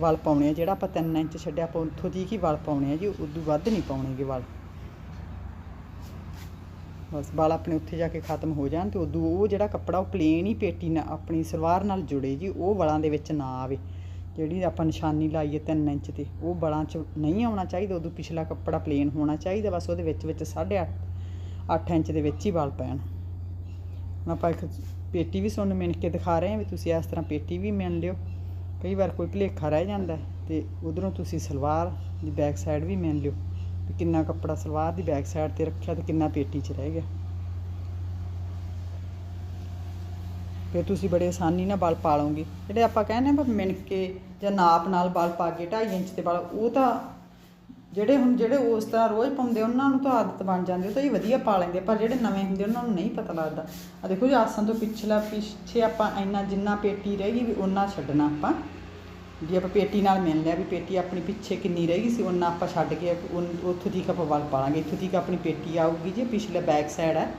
ਵਾਲ ਪਾਉਣੇ ਆ ਜਿਹੜਾ ਆਪਾਂ 3 ਇੰਚ ਛੱਡਿਆ, ਆਪਾਂ ਉੱਥੋਂ ਦੀ ਹੀ ਵਾਲ ਪਾਉਣੇ ਆ ਜੀ, ਉਦੋਂ ਵੱਧ ਨਹੀਂ ਪਾਉਣੇਗੇ ਵਾਲ। ਬਸ ਵਾਲ ਆਪਣੇ ਉੱਥੇ ਜਾ ਕੇ ਖਤਮ ਹੋ ਜਾਣ ਤੇ ਉਦੋਂ ਉਹ ਜਿਹੜਾ ਕੱਪੜਾ ਉਹ ਪਲੇਨ ਹੀ ਪੇਟੀ ਨਾਲ ਆਪਣੀ ਸਲਵਾਰ ਨਾਲ ਜੁੜੇ ਜੀ, ਉਹ ਵਾਲਾਂ ਦੇ ਵਿੱਚ ਨਾ ਆਵੇ। ਜਿਹੜੀ ਆਪਾਂ ਨਿਸ਼ਾਨੀ ਲਾਈਏ 3 ਇੰਚ ਤੇ, ਉਹ ਵਾਲਾਂ 'ਚ ਨਹੀਂ ਆਉਣਾ ਚਾਹੀਦਾ, ਉਦੋਂ ਪਿਛਲਾ ਕੱਪੜਾ ਪਲੇਨ ਹੋਣਾ ਚਾਹੀਦਾ, ਬਸ ਉਹਦੇ ਵਿੱਚ ਵਿੱਚ 8.5 8 ਇੰਚ ਦੇ ਵਿੱਚ ਹੀ ਵਾਲ ਪੈਣ। ਹੁਣ ਆਪਾਂ ਇੱਕ ਪੇਟੀ ਵੀ ਤੁਹਾਨੂੰ ਮਿਣ ਕੇ ਦਿਖਾ ਰਹੇ ਹਾਂ ਵੀ ਤੁਸੀਂ ਇਸ ਤਰ੍ਹਾਂ ਪੇਟੀ ਵੀ ਮਿਣ ਲਿਓ। ਕਈ ਵਾਰ ਕੋਈ ਭੁਲੇਖਾ ਰਹਿ ਜਾਂਦਾ ਹੈ ਤੇ ਉਧਰੋਂ ਤੁਸੀਂ ਸਲਵਾਰ ਦੀ ਬੈਕ ਸਾਈਡ ਵੀ ਮਿਣ ਲਿਓ। ਵੀ ਕਿੰਨਾ ਕੱਪੜਾ ਸਲਵਾਰ ਦੀ ਬੈਕ ਸਾਈਡ ਤੇ ਰੱਖਿਆ ਤੇ ਕਿੰਨਾ ਪੇਟੀ 'ਚ ਰਹਿ ਗਿਆ। ਫਿਰ ਤੁਸੀਂ ਬੜੇ ਆਸਾਨੀ ਨਾਲ ਬਲ ਪਾ ਲਓਗੇ ਜਿਹੜੇ ਆਪਾਂ ਕਹਿੰਦੇ ਆ ਵੀ ਮਿਣ ਕੇ ਜਾਂ ਨਾਪ ਨਾਲ ਬਲ ਪਾ ਕੇ 2.5 ਇੰਚ ਦੇ ਬਲ, ਉਹ ਤਾਂ ਜਿਹੜੇ ਹੁਣ ਜਿਹੜੇ ਉਸ ਤਰ੍ਹਾਂ ਰੋਜ਼ ਪਾਉਂਦੇ ਉਹਨਾਂ ਨੂੰ ਤਾਂ ਆਦਤ ਬਣ ਜਾਂਦੀ ਉਹ ਤਾਂ ਇਹ ਵਧੀਆ ਪਾ ਲੈਂਦੇ ਪਰ ਜਿਹੜੇ ਨਵੇਂ ਹੁੰਦੇ ਉਹਨਾਂ ਨੂੰ ਨਹੀਂ ਪਤਾ ਲੱਗਦਾ। ਆ ਦੇਖੋ ਜੀ ਆਸਨ ਤੋਂ ਪਿਛਲਾ, ਪਿੱਛੇ ਆਪਾਂ ਇੰਨਾ ਜਿੰਨਾ ਪੇਟੀ ਰਹਿ ਗਈ ਵੀ ਉਹਨਾਂ ਛੱਡਣਾ ਆਪਾਂ। ਜੇ ਆਪਾਂ ਪੇਟੀ ਨਾਲ ਮਿਲ ਲਿਆ ਵੀ ਪੇਟੀ ਆਪਣੀ ਪਿੱਛੇ ਕਿੰਨੀ ਰਹਿ ਗਈ ਸੀ, ਉਹਨਾਂ ਆਪਾਂ ਛੱਡ ਕੇ ਉਨ- ਉੱਥੋਂ ਤੀਕ ਆਪਾਂ ਵਲ ਪਾ ਲਾਂਗੇ ਇੱਥੋਂ ਤੀਕ ਆਪਣੀ ਪੇਟੀ ਆਊਗੀ ਜੇ, ਪਿਛਲੇ ਬੈਕ ਸਾਈਡ ਹੈ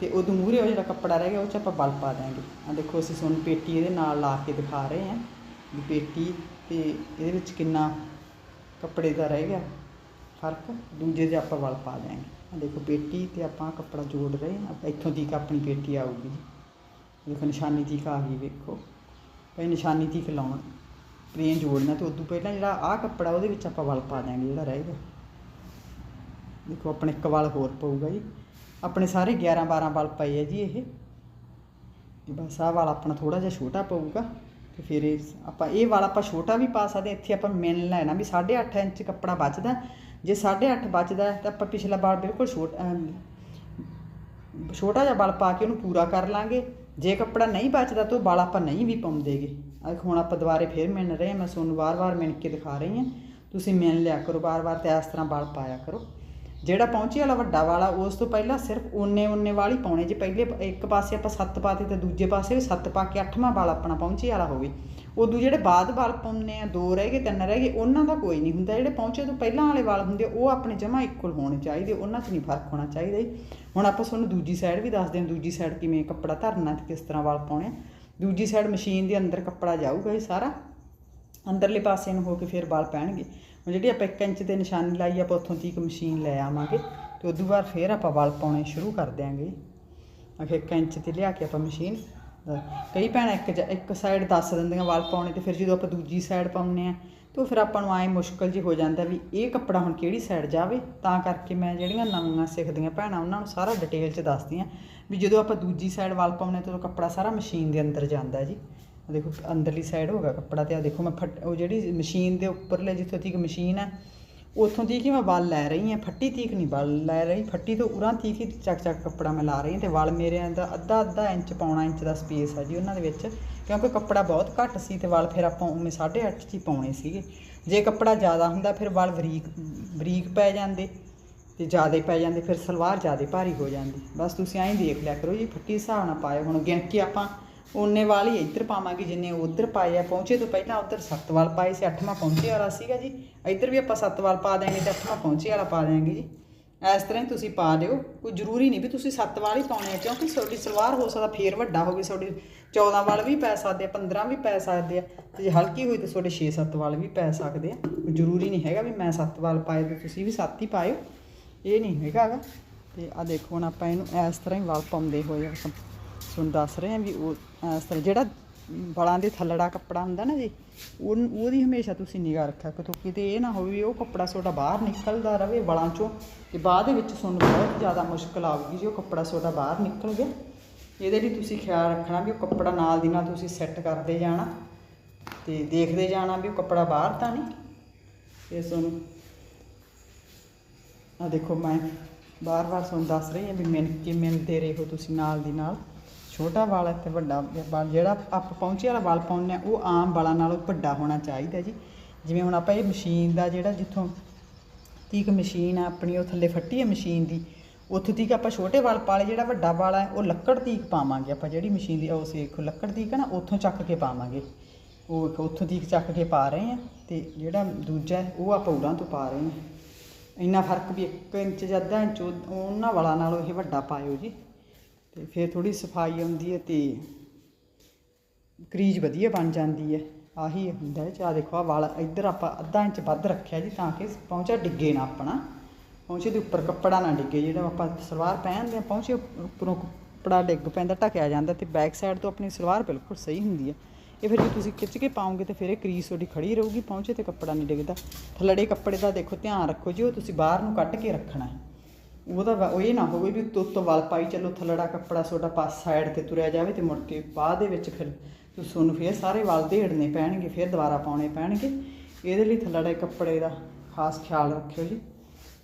ਤੇ ਉਦੋਂ ਮੂਹਰੇ ਉਹ ਜਿਹੜਾ ਕੱਪੜਾ ਰਹਿ ਗਿਆ, ਉਹ 'ਚ ਆਪਾਂ ਵਲ ਪਾ ਦਾਂਗੇ ਆ ਦੇਖੋ, ਅਸੀਂ ਤੁਹਾਨੂੰ ਪੇਟੀ ਇਹਦੇ ਨਾਲ ਲਾ ਕੇ ਦਿਖਾ ਰਹੇ ਹਾਂ ਵੀ ਪੇਟੀ ਤੇ ਇਹਦੇ ਵਿੱਚ ਕਿੰਨਾ ਕੱਪੜੇ ਦਾ ਰਹਿ ਗਿਆ ਫ਼ਰਕ। ਦੂਜੇ 'ਚ ਆਪਾਂ ਵਲ ਪਾ ਦਿਆਂਗੇ। ਆ ਦੇਖੋ, ਪੇਟੀ ਤੇ ਆਪਾਂ ਕੱਪੜਾ ਜੋੜ ਰਹੇ ਹਾਂ। ਆਪਾਂ ਇੱਥੋਂ ਤੀਕ ਆਪਣੀ ਪੇਟੀ ਆਊਗੀ ਜੀ। ਦੇਖੋ, ਨਿਸ਼ਾਨੀ ਤੀਕ ਆ ਗਈ, ਵੇਖੋ। ਭਈ, ਨਿਸ਼ਾਨੀ ਤੀਕ ਲਾਉਣ। ਪਲੇਨ ਜੋੜਨਾ ਤੇ ਉਦੋਂ ਪਹਿਲਾਂ ਜਿਹੜਾ ਆਹ ਕੱਪੜਾ ਉਹਦੇ ਵਿੱਚ ਆਪਾਂ ਵਲ ਪਾ ਦਿਆਂਗੇ ਜਿਹੜਾ ਰਹੇਗਾ ਦੇਖੋ, ਆਪਣੇ ਇੱਕ ਵਲ ਹੋਰ ਪਊਗਾ ਜੀ। ਆਪਣੇ ਸਾਰੇ 11 12 ਵਲ ਪਏ ਆ ਜੀ ਇਹ। ਇਹ ਬਸ ਆਹ ਵਾਲਾ ਆਪਣਾ ਥੋੜਾ ਜਿਹਾ ਛੋਟਾ ਪਊਗਾ ਤੇ ਫਿਰ ਆਪਾਂ ਇਹ ਵਾਲਾ ਆਪਾਂ ਛੋਟਾ ਵੀ ਪਾ ਸਕਦੇ ਇੱਥੇ ਆਪਾਂ ਮਿਲ ਲੈਣਾ ਵੀ 8.5 ਇੰਚ ਕੱਪੜਾ ਬਚਦਾ। ਜੇ 8.5 ਬਚਦਾ ਤਾਂ ਆਪਾਂ ਪਿਛਲਾ ਵਾਲ ਬਿਲਕੁਲ ਛੋਟਾ ਛੋਟਾ ਜਿਹਾ ਵਾਲ ਪਾ ਕੇ ਉਹਨੂੰ ਪੂਰਾ ਕਰ ਲਾਂਗੇ। ਜੇ ਕੱਪੜਾ ਨਹੀਂ ਬਚਦਾ ਤਾਂ ਉਹ ਵਾਲ ਆਪਾਂ ਨਹੀਂ ਵੀ ਪਾਉਂਦੇਗੇ ਆਹ ਹੁਣ ਆਪਾਂ ਦੁਬਾਰੇ ਫੇਰ ਮਿਣ ਰਹੇ ਹਾਂ, ਮੈਂ ਤੁਹਾਨੂੰ ਵਾਰ-ਵਾਰ ਮਿਣ ਕੇ ਦਿਖਾ ਰਹੀ ਹਾਂ। ਤੁਸੀਂ ਮਿਣ ਲਿਆ ਕਰੋ ਵਾਰ-ਵਾਰ ਤੇ ਇਸ ਤਰ੍ਹਾਂ ਵਾਲ ਪਾਇਆ ਕਰੋ। ਜਿਹੜਾ ਪਹੁੰਚੀ ਵਾਲਾ ਵੱਡਾ ਵਾਲਾ ਉਸ ਤੋਂ ਪਹਿਲਾਂ ਸਿਰਫ ਓਨੇ ਓਨੇ ਵਾਲ ਹੀ ਪਾਉਣੇ। ਜੇ ਪਹਿਲੇ ਇੱਕ ਪਾਸੇ ਆਪਾਂ ਸੱਤ ਪਾਤੇ ਤੇ ਦੂਜੇ ਪਾਸੇ ਵੀ ਸੱਤ ਪਾ ਕੇ ਅੱਠਵਾਂ ਵਾਲ ਆਪਣਾ ਪਹੁੰਚੇ ਵਾਲਾ ਹੋਵੇ ਉਦੋਂ ਜਿਹੜੇ ਬਾਅਦ ਵਾਲ ਪਾਉਂਦੇ ਆ, ਦੋ ਰਹਿ ਗਏ, ਤਿੰਨ ਰਹਿ ਗਏ, ਉਹਨਾਂ ਦਾ ਕੋਈ ਨਹੀਂ ਹੁੰਦਾ। ਜਿਹੜੇ ਪਹੁੰਚੇ ਤੋਂ ਪਹਿਲਾਂ ਵਾਲੇ ਵਾਲ ਹੁੰਦੇ ਉਹ ਆਪਣੇ ਜਮਾ ਇਕੁਅਲ ਹੋਣੇ ਚਾਹੀਦੇ, ਉਹਨਾਂ 'ਚ ਨਹੀਂ ਫ਼ਰਕ ਹੋਣਾ ਚਾਹੀਦਾ ਜੀ। ਹੁਣ ਆਪਾਂ ਤੁਹਾਨੂੰ ਦੂਜੀ ਸਾਈਡ ਵੀ ਦੱਸਦੇ ਹਾਂ, ਦੂਜੀ ਸਾਈਡ ਕਿਵੇਂ ਕੱਪੜਾ ਧਰਨਾ ਤੇ ਕਿਸ ਤਰ੍ਹਾਂ ਵਾਲ ਪਾਉਣੇ ਆ। ਦੂਜੀ ਸਾਈਡ ਮਸ਼ੀਨ ਦੇ ਅੰਦਰ ਕੱਪੜਾ ਜਾਊਗਾ ਇਹ ਸਾਰਾ। ਅੰਦਰਲੇ ਪਾਸੇ ਨੂੰ ਹੋ ਕੇ ਫਿਰ ਵਾਲ ਪੈਣਗੇ। ਹੁਣ ਜਿਹੜੀ ਆਪਾਂ 1 ਇੰਚ ਤੇ ਨਿਸ਼ਾਨੀ ਲਾਈ, ਆਪਾਂ ਉੱਥੋਂ ਤੀਕ ਮਸ਼ੀਨ ਲੈ ਆਵਾਂਗੇ, ਤੇ ਉਦੋਂ ਬਾਅਦ ਫਿਰ ਆਪਾਂ ਵਾਲ ਪਾਉਣੇ ਸ਼ੁਰੂ ਕਰ ਦਿਆਂਗੇ। ਅਖੇ 1 ਇੰਚ ਤੇ ਲਿਆ ਕੇ ਆਪਾਂ ਮਸ਼ੀਨ ਕਈ ਭੈਣਾਂ ਇੱਕ ਜ- ਇੱਕ ਸਾਈਡ ਦੱਸ ਦਿੰਦੀਆਂ ਵਾਲ ਪਾਉਣੇ ਤੇ ਫਿਰ ਜਦੋਂ ਆਪਾਂ ਦੂਜੀ ਸਾਈਡ ਪਾਉਂਦੇ ਆ ਤੇ ਉਹ ਫਿਰ ਆਪਾਂ ਨੂੰ ਐ ਮੁਸ਼ਕਲ ਜੀ ਹੋ ਜਾਂਦਾ ਵੀ ਇਹ ਕੱਪੜਾ ਹੁਣ ਕਿਹੜੀ ਸਾਈਡ ਜਾਵੇ? ਤਾਂ ਕਰਕੇ ਮੈਂ ਜਿਹੜੀਆਂ ਨਵੀਆਂ ਸਿੱਖਦੀਆਂ ਭੈਣਾਂ, ਉਹਨਾਂ ਨੂੰ ਸਾਰਾ ਡਿਟੇਲ ਚ ਦੱਸਦੀ ਆ ਵੀ ਜਦੋਂ ਆਪਾਂ ਦੂਜੀ ਸਾਈਡ ਵਾਲ ਹਾਂ, ਤਾਂ ਉਹ ਕੱਪੜਾ ਸਾਰਾ ਮਸ਼ੀਨ ਦੇ ਅੰਦਰ ਜਾਂਦਾ ਜੀ। ਆਹ ਦੇਖੋ ਅੰਦਰਲੀ ਸਾਈਡ ਹੋਗਾ ਕੱਪੜਾ ਤੇ ਆ ਦੇਖੋ ਮੈਂ ਫਟ ਉਹ ਜਿਹੜੀ ਮਸ਼ੀਨ ਦੇ ਉੱਪਰਲੇ, ਜਿੱਥੋਂ ਤੱਕ ਮਸ਼ੀਨ ਹੈ ਉਥੋਂ ਦੀ ਕਿ ਮੈਂ ਵਲ ਲੈ ਰਹੀ ਹਾਂ, ਫੱਟੀ ਤੀਕ ਨਹੀਂ ਵਲ ਲੈ ਰਹੀ, ਫੱਟੀ ਤੋਂ ਉਰਾਂ ਤੀਕ ਹੀ ਚੱਕ ਚੱਕ ਕੱਪੜਾ ਮੈਂ ਲਾ ਰਹੀ ਹਾਂ ਤੇ ਵਲ ਮੇਰੇ ਦਾ ਅੱਧਾ ਅੱਧਾ ਇੰਚ ਪੌਣਾ ਇੰਚ ਦਾ ਸਪੇਸ ਹੈ ਜੀ ਉਹਨਾਂ ਦੇ ਵਿੱਚ, ਕਿਉਂਕਿ ਕੱਪੜਾ ਬਹੁਤ ਘੱਟ ਸੀ ਤੇ ਵਲ ਫਿਰ ਆਪਾਂ ਉਵੇਂ 8.5 ਚ ਹੀ ਪਾਉਣੇ ਸੀਗੇ। ਜੇ ਕੱਪੜਾ ਜ਼ਿਆਦਾ ਹੁੰਦਾ ਫਿਰ ਵਲ ਬਰੀਕ ਬਰੀਕ ਪੈ ਜਾਂਦੇ ਤੇ ਜ਼ਿਆਦਾ ਪੈ ਜਾਂਦੇ, ਫਿਰ ਸਲਵਾਰ ਜ਼ਿਆਦਾ ਭਾਰੀ ਹੋ ਜਾਂਦੀ। ਬਸ ਤੁਸੀਂ ਐਂ ਦੇਖ ਲਿਆ ਕਰੋ ਜੀ ਫੱਟੀ ਹਿਸਾਬ ਨਾਲ ਪਾਇਓ। ਹੁਣ ਗਿਣ ਕੇ ਆਪਾਂ ਓਨੇ ਵਾਲ ਹੀ ਇੱਧਰ ਪਾਵਾਂਗੇ, ਜਿੰਨੇ ਉੱਧਰ ਪਾਏ ਆ। ਪਹੁੰਚੇ ਤੋਂ ਪਹਿਲਾਂ ਉੱਧਰ ਸੱਤ ਵਾਲ ਪਾਏ ਸੀ, ਅੱਠਵਾਂ ਪਹੁੰਚੇ ਵਾਲਾ ਸੀਗਾ ਜੀ। ਇੱਧਰ ਵੀ ਆਪਾਂ ਸੱਤ ਵਾਲ ਪਾ ਦਿਆਂਗੇ ਤੇ ਅੱਠਵਾਂ ਪਹੁੰਚੇ ਵਾਲਾ ਪਾ ਦਿਆਂਗੇ ਜੀ। ਇਸ ਤਰ੍ਹਾਂ ਹੀ ਤੁਸੀਂ ਪਾ ਦਿਓ। ਕੋਈ ਜ਼ਰੂਰੀ ਨਹੀਂ ਵੀ ਤੁਸੀਂ ਸੱਤ ਵਾਲ ਹੀ ਪਾਉਣੇ ਆ, ਕਿਉਂਕਿ ਤੁਹਾਡੀ ਸਲਵਾਰ ਹੋ ਸਕਦਾ ਫੇਰ ਵੱਡਾ ਹੋਵੇ ਤੁਹਾਡੀ 14 ਵਾਲ ਵੀ ਪੈ ਸਕਦੇ ਆ 15 ਵੀ ਪੈ ਸਕਦੇ ਆ। ਤੇ ਜੇ ਹਲਕੀ ਹੋਈ ਤਾਂ ਤੁਹਾਡੇ 6-7 ਵਾਲ ਵੀ ਪੈ ਸਕਦੇ ਆ। ਕੋਈ ਜ਼ਰੂਰੀ ਨਹੀਂ ਹੈਗਾ ਵੀ ਮੈਂ ਸੱਤ ਵਾਲ ਪਾਏ ਤੇ ਤੁਸੀਂ ਵੀ ਸੱਤ ਹੀ ਪਾਇਓ। ਇਹ ਨਹੀਂ ਹੈਗਾ ਗਾ ਤੇ ਆ ਦੇਖੋ, ਹੁਣ ਆਪਾਂ ਇਹਨੂੰ ਇਸ ਤਰ੍ਹਾਂ ਹੀ ਵਾਲ ਪਾਉਂਦੇ ਹੋਏ ਆ। ਤੁਹਾਨੂੰ ਦੱਸ ਰਹੇ ਹਾਂ ਵੀ ਉਹ ਇਸ ਜਿਹੜਾ ਬਲਾਂ ਦੇ ਥੱਲੜਾ ਕੱਪੜਾ ਹੁੰਦਾ ਨਾ ਜੀ ਉਹ ਉਹਦੀ ਹਮੇਸ਼ਾ ਤੁਸੀਂ ਨਿਗਾਹ ਰੱਖਿਆ ਕਰੋ ਕਿਤੇ ਇਹ ਨਾ ਹੋਵੇ ਵੀ ਉਹ ਕੱਪੜਾ ਤੁਹਾਡਾ ਬਾਹਰ ਨਿਕਲਦਾ ਰਹੇ ਬਲਾਂ ਚੋਂ, ਤੇ ਬਾਅਦ ਦੇ ਵਿੱਚ ਤੁਹਾਨੂੰ ਬਹੁਤ ਜ਼ਿਆਦਾ ਮੁਸ਼ਕਲ ਆਊਗੀ ਜੇ ਉਹ ਕੱਪੜਾ ਤੁਹਾਡਾ ਬਾਹਰ ਨਿਕਲ ਗਿਆ। ਇਹਦੇ ਲਈ ਤੁਸੀਂ ਖਿਆਲ ਰੱਖਣਾ ਵੀ ਉਹ ਕੱਪੜਾ ਨਾਲ ਦੀ ਨਾਲ ਤੁਸੀਂ ਸੈੱਟ ਕਰਦੇ ਜਾਣਾ, ਤੇ ਦੇਖਦੇ ਜਾਣਾ ਵੀ ਉਹ ਕੱਪੜਾ ਬਾਹਰ ਤਾਂ ਨਹੀਂ। ਇਹ ਤੁਹਾਨੂੰ ਆ ਦੇਖੋ ਮੈਂ ਬਾਰ-ਬਾਰ ਤੁਹਾਨੂੰ ਦੱਸ ਰਹੀ ਹਾਂ ਵੀ ਮਿਣ ਕੇ ਰਹੇ ਹੋ ਤੁਸੀਂ ਨਾਲ ਦੀ ਨਾਲ। ਛੋਟਾ ਵਾਲ ਤੇ ਵੱਡਾ ਵਾਲ ਜਿਹੜਾ ਆਪਾਂ ਪਹੁੰਚੇ ਵਾਲਾ ਵਾਲ ਪਾਉਂਦੇ ਆ ਉਹ ਆਮ ਵਾਲਾਂ ਨਾਲੋਂ ਵੱਡਾ ਹੋਣਾ ਚਾਹੀਦਾ ਜੀ। ਜਿਵੇਂ ਹੁਣ ਆਪਾਂ ਇਹ ਮਸ਼ੀਨ ਦਾ ਜਿਹੜਾ ਜਿੱਥੋਂ ਤੀਕ ਮਸ਼ੀਨ ਆ, ਆਪਣੀ ਉਹ ਥੱਲੇ ਫੱਟੀ ਹੈ ਮਸ਼ੀਨ ਦੀ, ਉੱਥੋਂ ਤੀਕ ਆਪਾਂ ਛੋਟੇ ਵਾਲ ਪਾਲੇ ਜਿਹੜਾ ਵੱਡਾ ਵਾਲ ਹੈ ਉਹ ਲੱਕੜ ਤੀਕ ਪਾਵਾਂਗੇ ਆਪਾਂ ਜਿਹੜੀ ਮਸ਼ੀਨ ਦੀ ਉਹ ਸੇਖੋ ਲੱਕੜ ਤੀਕ ਹੈ ਨਾ, ਉੱਥੋਂ ਚੱਕ ਕੇ ਪਾਵਾਂਗੇ। ਉਹ ਵੇਖੋ ਉੱਥੋਂ ਤੀਕ ਚੱਕ ਕੇ ਪਾ ਰਹੇ ਆ ਤੇ ਜਿਹੜਾ ਦੂਜਾ ਉਹ ਆਪਾਂ ਉਰਾਂ ਤੋਂ ਪਾ ਰਹੇ ਹਾਂ। ਇੰਨਾ ਫ਼ਰਕ ਵੀ 1 ਇੰਚ ਜਾਂ ਅੱਧਾ ਇੰਚ ਉਹਨਾਂ ਵਾਲਾਂ ਨਾਲੋਂ ਇਹ ਵੱਡਾ ਪਾਇਓ ਜੀ। ਤੇ ਫਿਰ ਥੋੜੀ ਸਫ਼ਾਈ ਆਉਂਦੀ ਹੈ ਤੇ ਕਰੀਜ ਵਧੀਆ ਬਣ ਜਾਂਦੀ ਹੈ। ਆਹੀ ਹੁੰਦਾ ਹੈ ਚਾ ਦੇਖੋ ਆ ਵਾਲ ਇੱਧਰ ਆਪਾਂ ਅੱਧਾ ਇੰਚ ਵੱਧ ਰੱਖਿਆ ਜੀ ਤਾਂ ਕਿ ਪਹੁੰਚਾ ਡਿੱਗੇ ਨਾ ਆਪਣਾ। ਪਹੁੰਚੇ ਦੇ ਉੱਪਰ ਕੱਪੜਾ ਨਾ ਡਿੱਗੇ, ਜਿਹੜਾ ਆਪਾਂ ਸਲਵਾਰ ਪਹਿਨਦੇ ਆ ਪਹੁੰਚੇ ਉੱਪਰੋਂ ਕੱਪੜਾ ਡਿੱਗ ਪੈਂਦਾ, ਢਕਿਆ ਜਾਂਦਾ ਤੇ ਬੈਕ ਸਾਈਡ ਤੋਂ ਆਪਣੀ ਸਲਵਾਰ ਬਿਲਕੁਲ ਸਹੀ ਹੁੰਦੀ ਹੈ। ਇਹ ਫਿਰ ਜੇ ਤੁਸੀਂ ਖਿੱਚ ਕੇ ਪਾਉਂਗੇ ਤੇ ਫਿਰ ਇਹ ਕਰੀਜ਼ ਤੁਹਾਡੀ ਖੜੀ ਰਹੂਗੀ, ਪਹੁੰਚੇ ਤੇ ਕੱਪੜਾ ਨਹੀਂ ਡਿੱਗਦਾ। ਥੱਲੜੇ ਕੱਪੜੇ ਦਾ ਦੇਖੋ ਧਿਆਨ ਰੱਖੋ ਜੀ, ਉਹ ਤੁਸੀਂ ਬਾਹਰ ਨੂੰ ਕੱਢ ਕੇ ਰੱਖਣਾ ਹੈ। ਉਹਦਾ ਵਾ- ਉਹ ਇਹ ਨਾ ਹੋਵੇ ਵੀ ਉੱਤੋਂ ਉੱਤੋਂ ਵਲ ਪਾਈ ਚੱਲੋ, ਥੱਲੜਾ ਕੱਪੜਾ ਤੁਹਾਡਾ ਪਾਸ ਸਾਈਡ ਤੇ ਤੁਰਿਆ ਜਾਵੇ ਤੇ ਮੁੜ ਕੇ ਬਾਅਦ ਦੇ ਵਿੱਚ ਫਿਰ ਤੁਹਾਨੂੰ ਫਿਰ ਸਾਰੇ ਵਲ ਦੇੜਨੇ ਪੈਣਗੇ, ਫਿਰ ਦੁਬਾਰਾ ਪਾਉਣੇ ਪੈਣਗੇ। ਇਹਦੇ ਲਈ ਥੱਲੜਾ ਕੱਪੜੇ ਦਾ ਖਾਸ ਖਿਆਲ ਰੱਖਿਓ ਜੀ।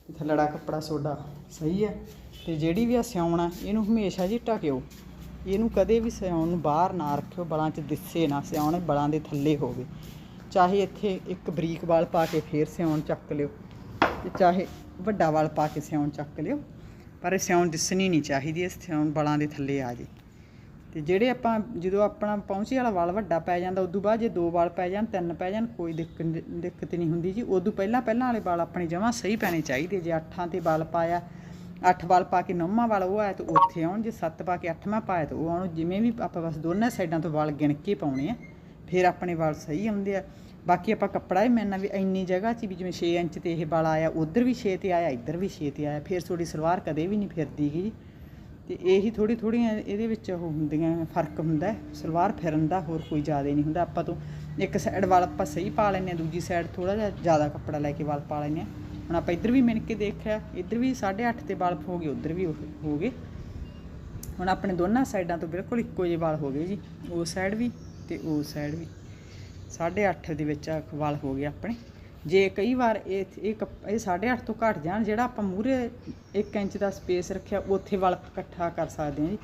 ਵੀ ਥੱਲੜਾ ਕੱਪੜਾ ਤੁਹਾਡਾ ਸਹੀ ਹੈ ਤੇ ਜਿਹੜੀ ਵੀ ਆ ਸਿਉਣਾ, ਇਹਨੂੰ ਹਮੇਸ਼ਾ ਜੀ ਢਕਿਓ। ਇਹਨੂੰ ਕਦੇ ਵੀ ਸਿਉਣ ਨੂੰ ਬਾਹਰ ਨਾ ਰੱਖਿਓ, ਬਲਾਂ 'ਚ ਦਿਸੇ ਨਾ ਸਿਉਣ, ਬਲਾਂ ਦੇ ਥੱਲੇ ਹੋਵੇ। ਚਾਹੇ ਇੱਥੇ ਇੱਕ ਬਰੀਕ ਵਾਲ ਪਾ ਕੇ ਫੇਰ ਸਿਉਣ ਚੱਕ ਲਿਓ ਤੇ ਚਾਹੇ ਵੱਡਾ ਵਾਲ ਪਾ ਕੇ ਸਿਉਣ ਚੱਕ ਲਿਓ, ਪਰ ਇਹ ਸਿਉਣ ਦਿਸਣੀ ਨਹੀਂ ਚਾਹੀਦੀ ਇਹ ਸਿਉਣ ਵਾਲਾਂ ਦੇ ਥੱਲੇ ਆ ਜੇ। ਤੇ ਜਿਹੜੇ ਆਪਾਂ, ਜਦੋਂ ਆਪਣਾ ਪਹੁੰਚੇ ਵਾਲਾ ਵਾਲ ਵੱਡਾ ਪੈ ਜਾਂਦਾ, ਉਦੋਂ ਬਾਅਦ ਜੇ ਦੋ ਵਾਲ ਪੈ ਜਾਣ, ਤਿੰਨ ਪੈ ਜਾਣ, ਕੋਈ ਦਿੱਕਤ ਦਿੱਕਤ ਨਹੀਂ ਹੁੰਦੀ ਜੀ। ਉਦੋਂ ਪਹਿਲਾਂ ਪਹਿਲਾਂ ਵਾਲੇ ਵਾਲ ਆਪਣੇ ਜਮਾਂ ਸਹੀ ਪੈਣੇ ਚਾਹੀਦੇ। ਜੇ ਅੱਠਾਂ ਤੇ ਵਾਲ ਪਾਇਆ, ਅੱਠ ਵਾਲ ਪਾ ਕੇ ਨੌਵਾਂ ਵਾਲ ਉਹ ਆਇਆ ਤਾਂ ਉੱਥੇ ਆਉਣ, ਜੇ ਸੱਤ ਪਾ ਕੇ ਅੱਠਵਾਂ ਪਾਇਆ ਤਾਂ ਉਹ ਆਉਣ। ਜਿਵੇਂ ਵੀ ਆਪਾਂ ਬਸ ਦੋਨਾਂ ਸਾਈਡਾਂ ਤੋਂ ਵਾਲ ਗਿਣ ਕੇ ਪਾਉਣੇ ਆ, ਫਿਰ ਆਪਣੇ ਵਾਲ ਸਹੀ ਆਉਂਦੇ ਆ। ਬਾਕੀ ਆਪਾਂ ਕੱਪੜਾ ਹੀ ਮੈਨਾਂ ਵੀ ਇੰਨੀ ਜਗ੍ਹਾ 'ਚ ਵੀ ਜਿਵੇਂ 6 ਇੰਚ ਤੇ ਇਹ ਵਾਲ ਆਇਆ, ਉਧਰ ਵੀ 6 ਤੇ ਆਇਆ, ਇੱਧਰ ਵੀ 6 ਤੇ ਆਇਆ, ਫਿਰ ਤੁਹਾਡੀ ਸਲਵਾਰ ਕਦੇ ਵੀ ਨਹੀਂ ਫਿਰਦੀ ਗੀ। ਤੇ ਇਹੀ ਥੋੜੀ ਥੋੜੀਆਂ ਇਹਦੇ ਵਿੱਚ ਉਹ ਹੁੰਦੀਆਂ, ਫ਼ਰਕ ਹੁੰਦਾ ਸਲਵਾਰ ਫਿਰਨ ਦਾ ਹੋਰ ਕੋਈ ਜ਼ਿਆਦਾ ਨਹੀਂ ਹੁੰਦਾ। ਆਪਾਂ ਤੋਂ ਇੱਕ ਸਾਈਡ ਵਾਲ ਆਪਾਂ ਸਹੀ ਪਾ ਲੈਂਦੇ ਹਾਂ, ਦੂਜੀ ਸਾਈਡ ਥੋੜਾ ਜਿਹਾ ਜ਼ਿਆਦਾ ਕੱਪੜਾ ਲੈ ਕੇ ਵਾਲ ਪਾ ਲੈਂਦੇ ਹਾਂ। ਹੁਣ ਆਪਾਂ ਇੱਧਰ ਵੀ ਮਿਣ ਕੇ ਦੇਖਿਆ ਇੱਧਰ ਵੀ 8.5 ਤੇ ਵਾਲ ਹੋ ਗਏ, ਉੱਧਰ ਵੀ ਉਹ ਹੋ ਗਏ। ਹੁਣ ਆਪਣੇ ਦੋਨਾਂ ਸਾਈਡਾਂ ਤੋਂ ਬਿਲਕੁਲ ਇੱਕੋ ਜਿਹੇ ਵਾਲ ਹੋ ਗਏ ਜੀ, ਉਹ ਸਾਈਡ ਵੀ ਤੇ ਉਹ ਸਾਈਡ ਵੀ। 8.5 ਦੇ ਵਿੱਚ ਆ ਹੋ ਗਏ ਆਪਣੇ। ਜੇ ਕਈ ਵਾਰ ਇਹ ਇਹ ਕੱਪ- ਇਹ 8.5 ਤੋਂ ਘਟ ਜਾਣ, ਜਿਹੜਾ ਆਪਾਂ ਮੂਰੇ 1 ਇੰਚ ਦਾ ਸਪੇਸ ਰੱਖਿਆ, ਉੱਥੇ ਵਲ ਇਕੱਠਾ ਕਰ ਸਕਦੇ ਹਾਂ ਜੀ।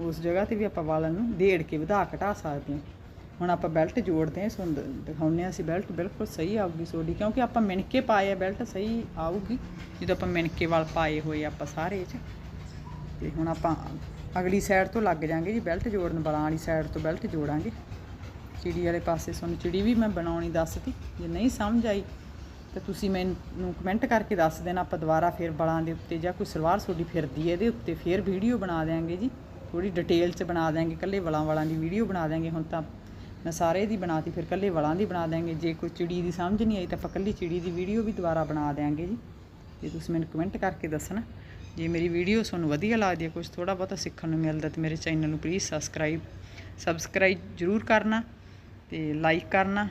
ਉਸ ਜਗ੍ਹਾ ਤੇ ਵੀ ਆਪਾਂ ਵਾਲਾਂ ਨੂੰ ਦੇੜ ਕੇ ਵਧਾ ਘਟਾ ਸਕਦੇ ਹਾਂ। ਹੁਣ ਆਪਾਂ ਬੈਲਟ ਜੋੜਦੇ ਹਾਂ, ਸੁਣ ਦਿਖਾਉਂਦੇ ਹਾਂ ਅਸੀਂ ਬੈਲਟ, ਬਿਲਕੁਲ ਸਹੀ ਆਊਗੀ ਸੋਡੀ ਕਿਉਂਕਿ ਆਪਾਂ ਮਿਣ ਕੇ ਪਾਏ ਆ ਬੈਲਟ, ਸਹੀ ਆਊਗੀ। ਜਦੋਂ ਆਪਾਂ ਮਿਣ ਕੇ ਵਾਲ ਪਾਏ ਹੋਏ ਆਪਾਂ ਸਾਰੇ 'ਚ। ਤੇ ਹੁਣ ਆਪਾਂ ਅਗਲੀ ਸਾਈਡ ਤੋਂ ਲੱਗ ਜਾਾਂਗੇ ਜੀ, ਬੈਲਟ ਜੋੜਨ ਬਲਾਂ ਵਾਲੀ ਸਾਈਡ ਤੋਂ ਬੈਲਟ ਜੋੜਾਂਗੇ। ਚਿੜੀ ਵਾਲੇ ਪਾਸੇ ਤੁਹਾਨੂੰ ਚਿੜੀ ਵੀ ਮੈਂ ਬਣਾਉਣੀ ਦੱਸਤੀ। ਜੇ ਨਹੀਂ ਸਮਝ ਆਈ, ਤਾਂ ਤੁਸੀਂ ਮੈਨੂੰ ਕਮੈਂਟ ਕਰਕੇ ਦੱਸ ਦੇਣਾ, ਆਪਾਂ ਦੁਬਾਰਾ ਫੇਰ ਬਲਾਂ ਦੇ ਉੱਤੇ ਜਾਂ ਕੋਈ ਸਲਵਾਰ ਤੁਹਾਡੀ ਫਿਰਦੀ ਹੈ ਇਹਦੇ ਉੱਤੇ ਫੇਰ ਵੀਡੀਓ ਬਣਾ ਦਿਆਂਗੇ ਜੀ। ਥੋੜੀ ਡਿਟੇਲ 'ਚ ਬਣਾ ਦਿਆਂਗੇ ਕੱਲੇ ਵਲਾਂ ਵਾਲਾਂ ਦੀ ਵੀਡੀਓ ਬਣਾ ਦਿਆਂਗੇ। ਹੁਣ ਤਾਂ ਮੈਂ ਸਾਰੇ ਦੀ ਬਣਾਤੀ, ਫਿਰ ਕੱਲੇ ਵਲਾਂ ਦੀ ਬਣਾ ਦਿਆਂਗੇ। ਜੇ ਕੋਈ ਚਿੜੀ ਦੀ ਸਮਝ ਨਹੀਂ ਆਈ, ਤਾਂ ਆਪਾਂ ਕੱਲੀ ਚਿੜੀ ਦੀ ਵੀਡੀਓ ਵੀ ਦੁਬਾਰਾ ਬਣਾ ਦਿਆਂਗੇ ਜੀ। ਤੇ ਤੁਸੀਂ ਮੈਨੂੰ ਕਮੈਂਟ ਕਰਕੇ ਦੱਸਣਾ। ਜੇ ਮੇਰੀ ਵੀਡੀਓ ਤੁਹਾਨੂੰ ਵਧੀਆ ਲੱਗਦੀ ਹੈ ਕੁਝ ਥੋੜਾ ਬਹੁਤਾ ਸਿੱਖਣ ਨੂੰ ਮਿਲਦਾ, ਤੇ ਮੇਰੇ ਚੈਨਲ ਨੂੰ ਪਲੀਜ਼ ਸਬਸਕ੍ਰਾਈਬ ਸਬਸਕ੍ਰਾਈਬ ਜ਼ਰੂਰ ਕਰਨਾ। ਤੇ ਲਾਈਕ ਕਰਨਾ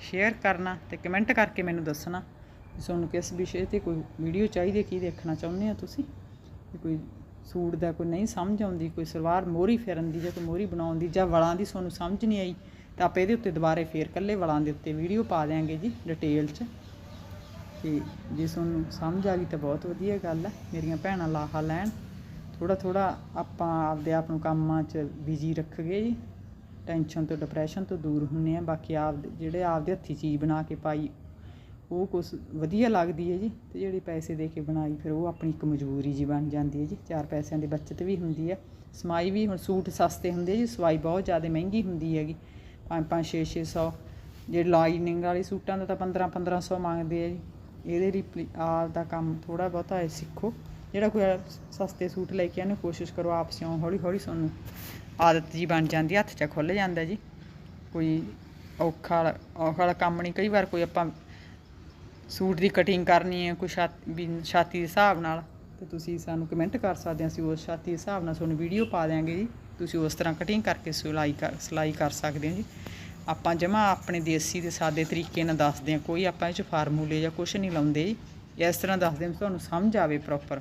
ਸ਼ੇਅਰ ਕਰਨਾ ਤੇ ਕਮੈਂਟ ਕਰਕੇ ਮੈਨੂੰ ਦੱਸਣਾ ਕਿ ਤੁਹਾਨੂੰ ਕਿਸ ਵਿਸ਼ੇ ਤੇ ਕੋਈ ਵੀਡੀਓ ਚਾਹੀਦੀ ਹੈ, ਕੀ ਦੇਖਣਾ ਚਾਹੁੰਦੇ ਆ ਤੁਸੀਂ? ਵੀ ਕੋਈ ਸੂਟ ਦਾ ਕੋਈ ਨਹੀਂ ਸਮਝ ਆਉਂਦੀ, ਕੋਈ ਸਲਵਾਰ ਮੋਰੀ ਫਿਰਨ ਦੀ ਜਾਂ ਕੋਈ ਮੋਰੀ ਬਣਾਉਣ ਦੀ ਜਾਂ ਵਲਾਂ ਦੀ ਤੁਹਾਨੂੰ ਸਮਝ ਨਹੀਂ ਆਈ, ਤਾਂ ਆਪਾਂ ਇਹਦੇ ਉੱਤੇ ਦੁਬਾਰੇ ਫੇਰ ਕੱਲੇ ਵਲਾਂ ਦੇ ਉੱਤੇ ਵੀਡੀਓ ਪਾ ਦਿਆਂਗੇ ਜੀ ਡਿਟੇਲ 'ਚ। ਤੇ ਜੇ ਤੁਹਾਨੂੰ ਸਮਝ ਆ ਗਈ ਤਾਂ ਬਹੁਤ ਵਧੀਆ ਗੱਲ ਹੈ ਮੇਰੀਆਂ ਭੈਣਾਂ ਲਾਹਾ ਲੈਣ। ਥੋੜਾ ਥੋੜਾ ਆਪਾਂ ਆਪਦੇ ਆਪ ਨੂੰ ਕੰਮਾਂ 'ਚ ਬਿਜ਼ੀ ਰੱਖਗੇ ਜੀ। ਟੈਨਸ਼ਨ ਤੋਂ ਡਿਪਰੈਸ਼ਨ ਤੋਂ ਦੂਰ ਹੁੰਨੇ ਆ ਬਾਕੀ ਆਪ ਜਿਹੜੇ ਆਪਦੇ ਹੱਥੀ ਚੀਜ਼ ਬਣਾ ਕੇ ਪਾਈ, ਉਹ ਕੁਛ ਵਧੀਆ ਲੱਗਦੀ ਹੈ ਜੀ। ਤੇ ਜਿਹੜੀ ਪੈਸੇ ਦੇ ਕੇ ਬਣਾਈ, ਫਿਰ ਉਹ ਆਪਣੀ ਇੱਕ ਮਜਬੂਰੀ ਜੀ ਬਣ ਜਾਂਦੀ ਹੈ ਜੀ। ਚਾਰ ਪੈਸਿਆਂ ਦੀ ਬਚਤ ਵੀ ਹੁੰਦੀ ਹੈ। ਸਮਾਈ ਵੀ ਹੁਣ ਸੂਟ ਸਸਤੇ ਹੁੰਦੇ ਜੀ। ਸਵਾਈ ਬਹੁਤ ਜ਼ਿਆਦਾ ਮਹਿੰਗੀ ਹੁੰਦੀ ਹੈਗੀ। 5 5 6 600 ਜੇ ਲਾਈਨਿੰਗ ਵਾਲੇ ਸੂਟਾਂ ਦਾ ਤਾਂ 15 1500 ਮੰਗਦੇ ਆ ਜੀ। ਇਹਦੇ ਰਿਪਲੀ ਆਪ ਦਾ ਕੰਮ ਥੋੜਾ ਬਹੁਤਾ ਸਿੱਖੋ। ਜਿਹੜਾ ਕੋਈ ਸਸਤੇ ਸੂਟ ਲੈ ਕੇ ਆਨੇ ਕੋਸ਼ਿਸ਼ ਕਰੋ ਆਪ ਸਿਓ ਹੌਲੀ ਹੌਲੀ ਤੁਹਾਨੂੰ ਆਦਤ ਜੀ ਬਣ ਜਾਂਦੀ, ਹੱਥ 'ਚ ਖੁੱਲ ਜਾਂਦਾ ਜੀ। ਕੋਈ ਔਖਾ ਔਖਾ ਵਾਲਾ ਕੰਮ ਨਹੀਂ, ਕਈ ਵਾਰ ਕੋਈ ਆਪਾਂ ਸੂਟ ਦੀ ਕਟਿੰਗ ਕਰਨੀ ਹੈ, ਕੋਈ ਛਾਤੀ, ਵੀ ਛਾਤੀ ਦੇ ਹਿਸਾਬ ਨਾਲ, ਤੇ ਤੁਸੀਂ ਸਾਨੂੰ ਕਮੈਂਟ ਕਰ ਸਕਦੇ ਹੋ, ਅਸੀਂ ਉਸ ਛਾਤੀ ਦੇ ਹਿਸਾਬ ਨਾਲ ਤੁਹਾਨੂੰ ਵੀਡੀਓ ਪਾ ਦਿਆਂਗੇ ਜੀ। ਤੁਸੀਂ ਉਸ ਤਰ੍ਹਾਂ ਕਟਿੰਗ ਕਰਕੇ ਸਿਲਾਈ ਕਰ ਸਿਲਾਈ ਕਰ ਸਕਦੇ ਹੋ ਜੀ। ਆਪਾਂ ਜਮਾ ਆਪਣੇ ਦੇਸੀ ਦੇ ਸਾਦੇ ਤਰੀਕੇ ਨਾਲ ਦੱਸਦੇ ਹਾਂ, ਕੋਈ ਆਪਾਂ ਇਹ ਚ ਫਾਰਮੂਲੇ ਜਾਂ ਕੁਝ ਨਹੀਂ ਲਾਉਂਦੇ ਜੀ। ਇਸ ਤਰ੍ਹਾਂ ਦੱਸਦੇ ਹਾਂ ਤੁਹਾਨੂੰ ਸਮਝ ਆਵੇ ਪ੍ਰੋਪਰ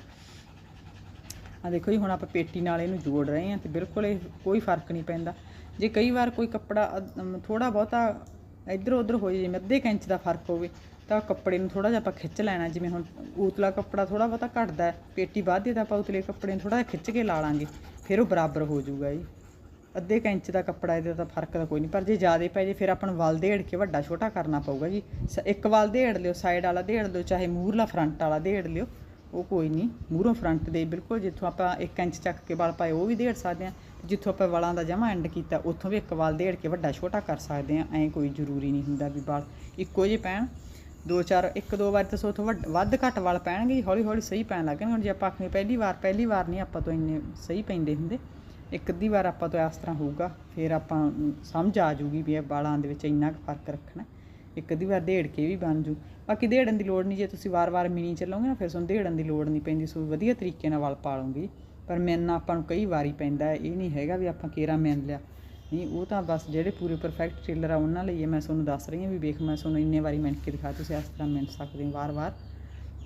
ਆ ਦੇਖੋ ਜੀ, ਹੁਣ ਆਪਾਂ ਪੇਟੀ ਨਾਲ ਇਹਨੂੰ ਜੋੜ ਰਹੇ ਹਾਂ ਤੇ ਬਿਲਕੁਲ ਇਹ ਕੋਈ ਫ਼ਰਕ ਨਹੀਂ ਪੈਂਦਾ। ਜੇ ਕਈ ਵਾਰ ਕੋਈ ਕੱਪੜਾ ਥੋੜਾ ਬਹੁਤਾ ਇੱਧਰ ਉੱਧਰ ਹੋ ਜੇ ਅੱਧੇ ਕੈਂਚ ਦਾ ਫ਼ਰਕ ਹੋਵੇ, ਤਾਂ ਕੱਪੜੇ ਨੂੰ ਥੋੜਾ ਜਿਹਾ ਆਪਾਂ ਖਿੱਚ ਲੈਣਾ। ਜਿਵੇਂ ਹੁਣ ਉਤਲਾ ਕੱਪੜਾ ਥੋੜਾ ਬਹੁਤਾ ਘਟਦਾ ਪੇਟੀ ਵੱਧਦੀ ਤਾਂ ਆਪਾਂ ਉਤਲੇ ਕੱਪੜੇ ਨੂੰ ਥੋੜਾ ਜਿਹਾ ਖਿੱਚ ਕੇ ਲਾ ਲਾਂਗੇ, ਫਿਰ ਉਹ ਬਰਾਬਰ ਹੋ ਜਾਊਗਾ ਜੀ। ਅੱਧੇ ਕੁ ਇੰਚ ਦਾ ਕੱਪੜਾ ਇਹਦੇ ਤਾਂ ਫ਼ਰਕ ਤਾਂ ਕੋਈ ਨਹੀਂ, ਪਰ ਜੇ ਜ਼ਿਆਦਾ ਪੈ ਜੇ, ਫਿਰ ਆਪਾਂ ਨੂੰ ਵਲ ਦੇੜ ਕੇ ਵੱਡਾ ਛੋਟਾ ਕਰਨਾ ਪਊਗਾ ਜੀ। ਸ- ਇੱਕ ਵਲ ਦੇੜ ਲਿਓ ਸਾਈਡ ਵਾਲਾ ਦੇੜ ਲਿਓ, ਚਾਹੇ ਮੂਹਰਲਾ ਫਰੰਟ ਵਾਲਾ ਦੇੜ ਲਿਓ, ਉਹ ਕੋਈ ਨਹੀਂ। ਮੂਹਰੋਂ ਫਰੰਟ ਦੇ, ਬਿਲਕੁਲ ਜਿੱਥੋਂ ਆਪਾਂ 1 ਇੰਚ ਚੱਕ ਕੇ ਵਲ ਪਾਏ, ਉਹ ਵੀ ਦੇੜ ਸਕਦੇ ਆ ਜਿੱਥੋਂ ਆਪਾਂ ਵਾਲਾਂ ਦਾ ਜਮਾ ਐਂਡ ਕੀਤਾ, ਉੱਥੋਂ ਵੀ ਇੱਕ ਵਲ ਦੇੜ ਕੇ ਵੱਡਾ ਛੋਟਾ ਕਰ ਸਕਦੇ ਆ ਐਂ ਕੋਈ ਜ਼ਰੂਰੀ ਨਹੀਂ ਹੁੰਦਾ ਵੀ ਵਲ ਇੱਕੋ ਜਿਹੇ ਪੈਣ। ਦੋ ਚਾਰ, ਇੱਕ ਦੋ ਵਾਰ ਤਾਂ ਸੋਥੋਂ ਵੱਡ- ਵੱਧ ਘੱਟ ਵਲ ਪੈਣਗੇ ਹੌਲੀ ਹੌਲੀ ਸਹੀ ਪੈਣ ਲੱਗਣਗੇ। ਹੁਣ ਜੇ ਆਪਾਂ ਆਖੀਏ ਪਹਿਲੀ ਵਾਰ ਪਹਿਲੀ ਵਾਰ ਨਹੀਂ ਆਪਾਂ ਤੋਂ ਇੰਨੇ ਸਹੀ ਪੈਂਦੇ ਹੁੰਦੇ। ਇੱਕ ਅੱਧੀ ਵਾਰ ਆਪਾਂ ਤੋਂ ਇਸ ਤਰ੍ਹਾਂ ਹੋਊਗਾ, ਫਿਰ ਆਪਾਂ ਸਮਝ ਆ ਜੂਗੀ ਵੀ ਇਹ ਵਾਲਾਂ ਦੇ ਵਿੱਚ ਇੰਨਾ ਕੁ ਫ਼ਰਕ ਰੱਖਣਾ ਇੱਕ ਅੱਧੀ ਵਾਰ ਦੇੜ ਕੇ ਵੀ ਬਣ ਜੂ। ਬਾਕੀ ਦੇੜਨ ਦੀ ਲੋੜ ਨਹੀਂ, ਜੇ ਤੁਸੀਂ ਵਾਰ-ਵਾਰ ਮਿਨੀ ਚੱਲੋਗੇ ਨਾ, ਫਿਰ ਤੁਹਾਨੂੰ ਦੇੜਨ ਦੀ ਲੋੜ ਨਹੀਂ ਪੈਂਦੀ, ਸੋ ਵਧੀਆ ਤਰੀਕੇ ਨਾਲ ਵਾਲ ਪਾ ਲਓਗੇ ਪਰ ਮਿਲਣਾ ਆਪਾਂ ਨੂੰ ਕਈ ਵਾਰੀ ਪੈਂਦਾ ਇਹ ਨਹੀਂ ਹੈਗਾ ਵੀ ਆਪਾਂ ਕੇਰਾ ਮਿਲ ਲਿਆ। ਨਹੀਂ, ਉਹ ਤਾਂ ਬਸ ਜਿਹੜੇ ਪੂਰੇ ਪਰਫੈਕਟ ਟੇਲਰ ਆ, ਉਹਨਾਂ ਲਈ ਹੈ ਮੈਂ ਤੁਹਾਨੂੰ ਦੱਸ ਰਹੀ ਹਾਂ ਵੀ ਵੇਖ, ਮੈਂ ਤੁਹਾਨੂੰ ਇੰਨੇ ਵਾਰੀ ਮਿੰਟ ਕੇ ਦਿਖਾ, ਤੁਸੀਂ ਇਸ ਤਰ੍ਹਾਂ ਮਿੰਟ ਸਕਦੇ ਹੋ ਵਾਰ-ਵਾਰ।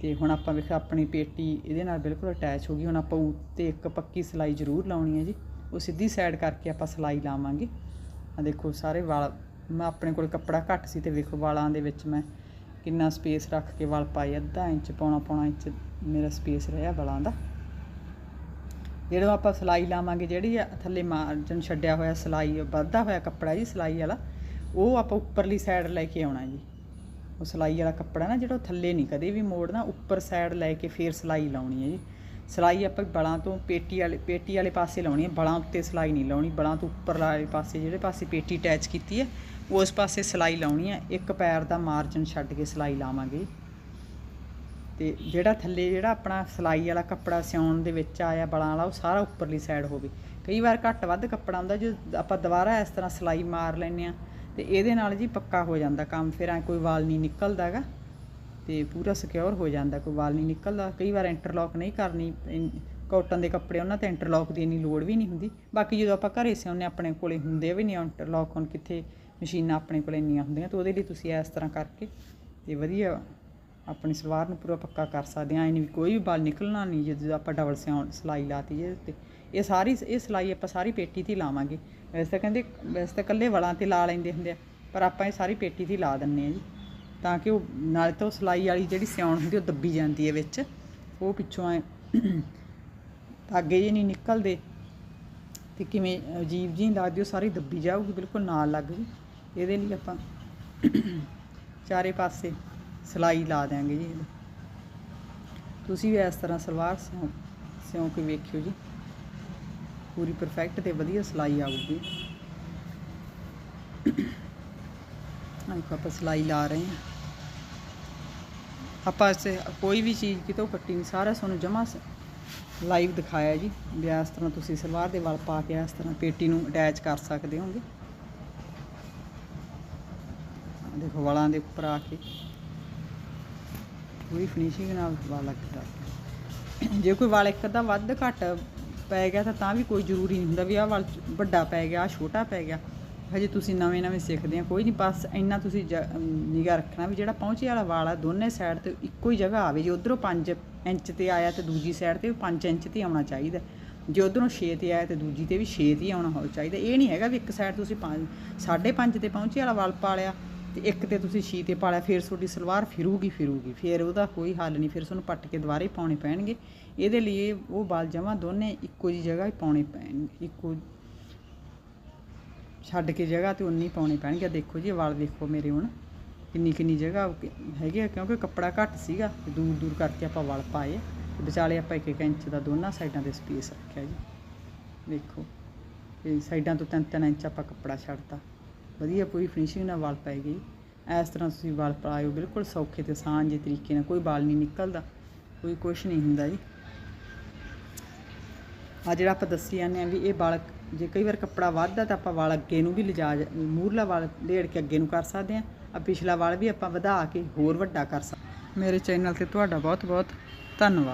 ਤੇ ਹੁਣ ਆਪਾਂ ਵੇਖ, ਆਪਣੀ ਪੇਟੀ ਇਹਦੇ ਨਾਲ ਬਿਲਕੁਲ ਅਟੈਚ ਹੋ ਗਈ, ਹੁਣ ਆਪਾਂ ਉੱਤੇ ਇੱਕ ਪੱਕੀ ਸਲਾਈ ਜ਼ਰੂਰ ਲਾਉਣੀ ਹੈ ਜੀ। ਉਹ ਸਿੱਧੀ ਸਾਈਡ ਕਰਕੇ ਆਪਾਂ ਸਲਾਈ ਲਾਵਾਂਗੇ। ਆ ਦੇਖੋ ਸਾਰੇ ਵਾਲ, ਮੈਂ ਆਪਣੇ ਕੋਲ ਕੱਪੜਾ ਘੱਟ ਸੀ ਤੇ ਵੇਖੋ ਵਾਲਾਂ ਦੇ ਵਿੱਚ ਮੈਂ ਕਿੰਨਾ ਸਪੇਸ ਰੱਖ ਕੇ ਵਾਲ ਪਾਏ, ਅੱਧਾ ਇੰਚ ਪੌਣਾ ਪੌਣਾ ਇੰਚ ਮੇਰਾ ਸਪੇਸ ਰਿਹਾ ਵਾਲਾਂ ਦਾ। ਜਦੋਂ ਆਪਾਂ ਸਲਾਈ ਲਾਵਾਂਗੇ, ਜਿਹੜੀ ਆ ਥੱਲੇ ਮਾਰਜਨ ਛੱਡਿਆ ਹੋਇਆ ਸਲਾਈ, ਵੱਧਦਾ ਹੋਇਆ ਕੱਪੜਾ ਜੀ ਸਲਾਈ ਵਾਲਾ, ਉਹ ਆਪਾਂ ਉੱਪਰਲੀ ਸਾਈਡ ਲੈ ਕੇ ਆਉਣਾ ਜੀ। ਉਹ ਸਲਾਈ ਵਾਲਾ ਕੱਪੜਾ ਨਾ ਜਿਹੜਾ ਉਹ ਥੱਲੇ ਨਹੀਂ, ਕਦੇ ਵੀ ਮੋੜਨਾ, ਉੱਪਰ ਸਾਈਡ ਲੈ ਕੇ ਫੇਰ ਸਲਾਈ ਲਾਉਣੀ ਹੈ ਜੀ। ਸਲਾਈ ਆਪਾਂ ਬਲਾਂ ਤੋਂ ਪੇਟੀ ਵਾਲੇ ਪੇਟੀ ਵਾਲੇ ਪਾਸੇ ਲਾਉਣੀ ਹੈ, ਬਲਾਂ ਉੱਤੇ ਸਲਾਈ ਨਹੀਂ ਲਾਉਣੀ, ਬਲਾਂ ਤੋਂ ਉੱਪਰ ਵਾਲੇ ਪਾਸੇ, ਜਿਹੜੇ ਪਾਸੇ ਪੇਟੀ ਅਟੈਚ ਕੀਤੀ ਹੈ, ਉਸ ਪਾਸੇ ਸਲਾਈ ਲਾਉਣੀ ਹੈ, ਇੱਕ ਪੈਰ ਦਾ ਮਾਰਜਨ ਛੱਡ ਕੇ ਸਲਾਈ ਲਾਵਾਂਗੇ। ਤੇ ਜਿਹੜਾ ਥੱਲੇ, ਜਿਹੜਾ ਆਪਣਾ ਸਲਾਈ ਵਾਲਾ ਕੱਪੜਾ ਸਿਉਣ ਦੇ ਵਿੱਚ ਆਇਆ ਬਲਾਂ ਵਾਲਾ, ਉਹ ਸਾਰਾ ਉੱਪਰਲੀ ਸਾਈਡ ਹੋਵੇ। ਕਈ ਵਾਰ ਘੱਟ ਵੱਧ ਕੱਪੜਾ ਹੁੰਦਾ, ਜੇ ਆਪਾਂ ਦੁਬਾਰਾ ਇਸ ਤਰ੍ਹਾਂ ਸਲਾਈ ਮਾਰ ਲੈਂਦੇ ਆ ਤੇ ਇਹਦੇ ਨਾਲ ਜੀ ਪੱਕਾ ਹੋ ਜਾਂਦਾ ਕੰਮ, ਫਿਰ ਐ ਕੋਈ ਵਾਲ ਨਹੀਂ ਨਿਕਲਦਾਗਾ ਤੇ ਪੂਰਾ ਸਿਕਿਉਰ ਹੋ ਜਾਂਦਾ, ਕੋਈ ਵਾਲ ਨਹੀਂ ਨਿਕਲਦਾ। ਕਈ ਵਾਰ ਇੰਟਰਲੌਕ ਨਹੀਂ ਕਰਨੀ ਕਾਟਨ ਦੇ ਕੱਪੜੇ ਉਹਨਾਂ ਤੇ ਇੰਟਰਲੌਕ ਦੀ ਇੰਨੀ ਲੋੜ ਵੀ ਨਹੀਂ ਹੁੰਦੀ। ਬਾਕੀ ਜਦੋਂ ਆਪਾਂ ਘਰੇ ਸਿਉਂਦੇ ਆਪਣੇ ਕੋਲੇ ਹੁੰਦੇ ਵੀ ਨਹੀਂ ਇੰਟਰਲੌਕ ਹੁਣ ਕਿੱਥੇ ਮਸ਼ੀਨਾਂ ਆਪਣੇ ਕੋਲੇ ਇੰਨੀਆਂ ਹੁੰਦੀਆਂ, ਤਾਂ ਉਹਦੇ ਲਈ ਤੁਸੀਂ ਇਸ ਤਰ੍ਹਾਂ ਕਰਕੇ ਤੇ ਵਧੀਆ ਆਪਣੀ ਸਲਵਾਰ ਨੂੰ ਪੂਰਾ ਪੱਕਾ ਕਰ ਸਕਦੇ ਆ ਐ ਨਹੀਂ ਵੀ ਕੋਈ ਵੀ ਵਾਲ ਨਿਕਲਣਾ ਨਹੀਂ ਜਦੋਂ ਆਪਾਂ ਡਬਲ ਸਿਉਣ, ਸਲਾਈ ਲਾਤੀ ਜੇ ਤੇ ਇਹ ਸਾਰੀ, ਇਹ ਸਲਾਈ ਆਪਾਂ ਸਾਰੀ ਪੇਟੀ ਤੇ ਲਾਵਾਂਗੇ। ਵੈਸੇ ਤਾਂ ਕਹਿੰਦੇ, ਵੈਸੇ ਤਾਂ ਇਕੱਲੇ ਵਲਾਂ ਤੇ ਲਾ ਲੈਂਦੇ ਹੁੰਦੇ ਆ, ਪਰ ਆਪਾਂ ਇਹ ਸਾਰੀ ਪੇਟੀ ਤੇ ਹੀ ਲਾ ਦਿੰਨੇ ਆ ਜੀ। ਤਾਂ ਕਿ ਉਹ ਨਾਲੇ ਤਾਂ ਉਹ ਸਲਾਈ ਵਾਲੀ ਜਿਹੜੀ ਸਿਉਣ ਹੁੰਦੀ, ਉਹ ਦੱਬੀ ਜਾਂਦੀ ਹੈ ਵਿੱਚ। ਉਹ ਪਿੱਛੋਂ ਐ ਧਾਗੇ ਜੇ ਨਹੀਂ ਨਿਕਲਦੇ। ਤੇ ਕਿਵੇਂ ਅਜੀਬ ਜੀ ਲੱਗਦੀ, ਉਹ ਸਾਰੀ ਦੱਬੀ ਜਾਊਗੀ, ਬਿਲਕੁਲ ਨਾਲ ਲੱਗ ਜੀ। ਇਹਦੇ ਲਈ ਆਪਾਂ ਚਾਰੇ ਪਾਸੇ ਸਲਾਈ ਲਾ ਦਿਆਂਗੇ ਜੀ ਇਹਦੇ। ਤੁਸੀਂ ਵੀ ਇਸ ਤਰ੍ਹਾਂ ਸਲਵਾਰ ਸਿਉਂ ਸਿਉਂ ਕੇ ਵੇਖਿਓ ਜੀ। ਪੂਰੀ ਪਰਫੈਕਟ ਤੇ ਵਧੀਆ ਸਲਾਈ ਆਊਗੀ। ਆਹ ਆਪਾਂ ਸਲਾਈ ਲਾ ਰਹੇ ਹਾਂ। ਆਪਾਂ ਇਸੇ ਕੋਈ ਵੀ ਚੀਜ਼ ਕਿਤੋਂ ਕੱਟੀ ਨਹੀਂ, ਸਾਰਾ ਤੁਹਾਨੂੰ ਜਮਾ ਲਾਈਵ ਦਿਖਾਇਆ ਜੀ। ਵੀ ਇਸ ਤਰ੍ਹਾਂ ਤੁਸੀਂ ਸਲਵਾਰ ਦੇ ਵਾਲ ਪਾ ਕੇ ਇਸ ਤਰ੍ਹਾਂ ਪੇਟੀ ਨੂੰ ਅਟੈਚ ਕਰ ਸਕਦੇ ਹੋਗੇ। ਦੇਖੋ ਵਾਲਾਂ ਦੇ ਉੱਪਰ ਆ ਕੇ। ਪੂਰੀ ਫਿਨਿਸ਼ਿੰਗ ਨਾਲ ਵਾਲ ਲੱਗਦਾ ਜੇ ਕੋਈ ਵਾਲ ਇੱਕ ਅੱਧਾ ਵੱਧ ਘੱਟ ਪੈ ਗਿਆ ਤਾਂ ਤਾਂ ਵੀ ਕੋਈ ਜ਼ਰੂਰੀ ਨਹੀਂ ਹੁੰਦਾ ਵੀ ਆਹ ਵਾਲ ਵੱਡਾ ਪੈ ਗਿਆ, ਆਹ ਛੋਟਾ ਪੈ ਗਿਆ। ਹਜੇ ਤੁਸੀਂ ਨਵੇਂ ਨਵੇਂ ਸਿੱਖਦੇ ਆ, ਕੋਈ ਨਹੀਂ, ਬਸ ਇੰਨਾ ਤੁਸੀਂ ਨਿਗਾ ਰੱਖਣਾ ਵੀ ਜਿਹੜਾ ਪਹੁੰਚੇ ਵਾਲਾ ਵਾਲ ਆ, ਦੋਨੇ ਸਾਈਡ ਤੇ ਇੱਕੋ ਹੀ ਜਗ੍ਹਾ ਆਵੇ, ਜੇ ਉਧਰੋਂ 5 ਇੰਚ ਤੇ ਆਇਆ ਤੇ ਦੂਜੀ ਸਾਈਡ ਤੇ ਵੀ 5 ਇੰਚ ਤੇ ਆਉਣਾ ਚਾਹੀਦਾ। ਜੇ ਉਧਰੋਂ 6 ਤੇ ਆਇਆ ਤੇ ਦੂਜੀ ਤੇ ਵੀ 6 ਤੇ ਹੀ ਆਉਣਾ ਹੋ ਚਾਹੀਦਾ। ਇਹ ਨਹੀਂ ਹੈਗਾ ਵੀ ਇੱਕ ਸਾਈਡ ਤੁਸੀਂ 5 5.5 ਤੇ ਪਹੁੰਚੇ ਵਾਲਾ ਵਾਲ ਪਾਲਿਆ ਤੇ ਇੱਕ ਤੇ ਤੁਸੀਂ ਛੀ ਤੇ ਪਾਲਿਆ, ਫਿਰ ਤੁਹਾਡੀ ਸਲਵਾਰ ਫਿਰੂਗੀ ਫਿਰੂਗੀ, ਫਿਰ ਉਹਦਾ ਕੋਈ ਹੱਲ ਨਹੀਂ, ਫਿਰ ਤੁਹਾਨੂੰ ਪੱਟ ਕੇ ਦੁਬਾਰੇ ਪਾਉਣੇ ਪੈਣਗੇ। ਇਹਦੇ ਲਈ ਉਹ ਵਾਲ ਜਮਾ ਦੋਨੇ ਇੱਕੋ ਜੀ ਜਗ੍ਹਾ ਹੀ ਪਾਉਣੇ ਪੈਣਗੇ, ਇੱਕੋ ਛੱਡ ਕੇ ਜਗ੍ਹਾ ਤੇ ਉਨੀ ਪਾਉਣੇ ਪੈਣਗੇ। ਦੇਖੋ ਜੀ, ਇਹ ਵਾਲ ਦੇਖੋ ਮੇਰੇ ਹੁਣ। ਕਿੰਨੀ ਕਿੰਨੀ ਜਗ੍ਹਾ ਕਿ- ਹੈਗੇ ਆ, ਕਿਉਂਕਿ ਕੱਪੜਾ ਘੱਟ ਸੀਗਾ ਤੇ ਦੂਰ ਦੂਰ ਕਰਕੇ ਆਪਾਂ ਵਾਲ ਪਾਏ। ਤੇ ਵਿਚਾਲੇ ਆਪਾਂ ਇੱਕ ਇੱਕ ਇੰਚ ਦਾ ਦੋਨਾਂ ਸਾਈਡਾਂ ਤੇ ਸਪੇਸ ਰੱਖਿਆ ਜੀ। ਦੇਖੋ, ਤੇ ਸਾਈਡਾਂ ਤੋਂ ਤਿੰਨ ਤਿੰਨ ਇੰਚ ਆਪਾਂ ਕੱਪੜਾ ਛੱਡਤਾ। ਵਧੀਆ ਪੂਰੀ ਫਿਨਿਸ਼ਿੰਗ ਨਾਲ ਵਾਲ ਪੈ ਗਈ ਇਸ ਤਰ੍ਹਾਂ ਤੁਸੀਂ ਵਾਲ ਪਾਇਓ, ਬਿਲਕੁਲ ਸੌਖੇ ਤੇ ਆਸਾਨ ਜਿਹੇ ਤਰੀਕੇ ਨਾਲ। ਕੋਈ ਵਾਲ ਨਹੀਂ ਨਿਕਲਦਾ, ਕੋਈ ਕੁਛ ਨਹੀਂ ਹੁੰਦਾ ਜੀ। ਆ ਜਿਹੜਾ ਆਪਾਂ ਦੱਸੀ ਜਾਂਦੇ ਆ ਵੀ ਇਹ ਵਾਲ ਜੇ ਕਈ ਵਾਰ ਕੱਪੜਾ ਵੱਧਦਾ ਤਾਂ ਆਪਾਂ ਵਾਲ ਅੱਗੇ ਨੂੰ ਵੀ ਲਿਜਾ ਜਾ- ਮੂਹਰਲਾ ਵਾਲ ਢੇੜ ਕੇ ਅੱਗੇ ਨੂੰ ਕਰ ਸਕਦੇ ਆ ਆ ਪਿਛਲਾ ਵਾਲ ਵੀ ਆਪਾਂ ਵਧਾ ਕੇ ਹੋਰ ਵੱਡਾ ਕਰ ਸਕਦੇ ਮੇਰੇ ਚੈਨਲ ਤੇ ਤੁਹਾਡਾ ਬਹੁਤ ਬਹੁਤ ਧੰਨਵਾਦ।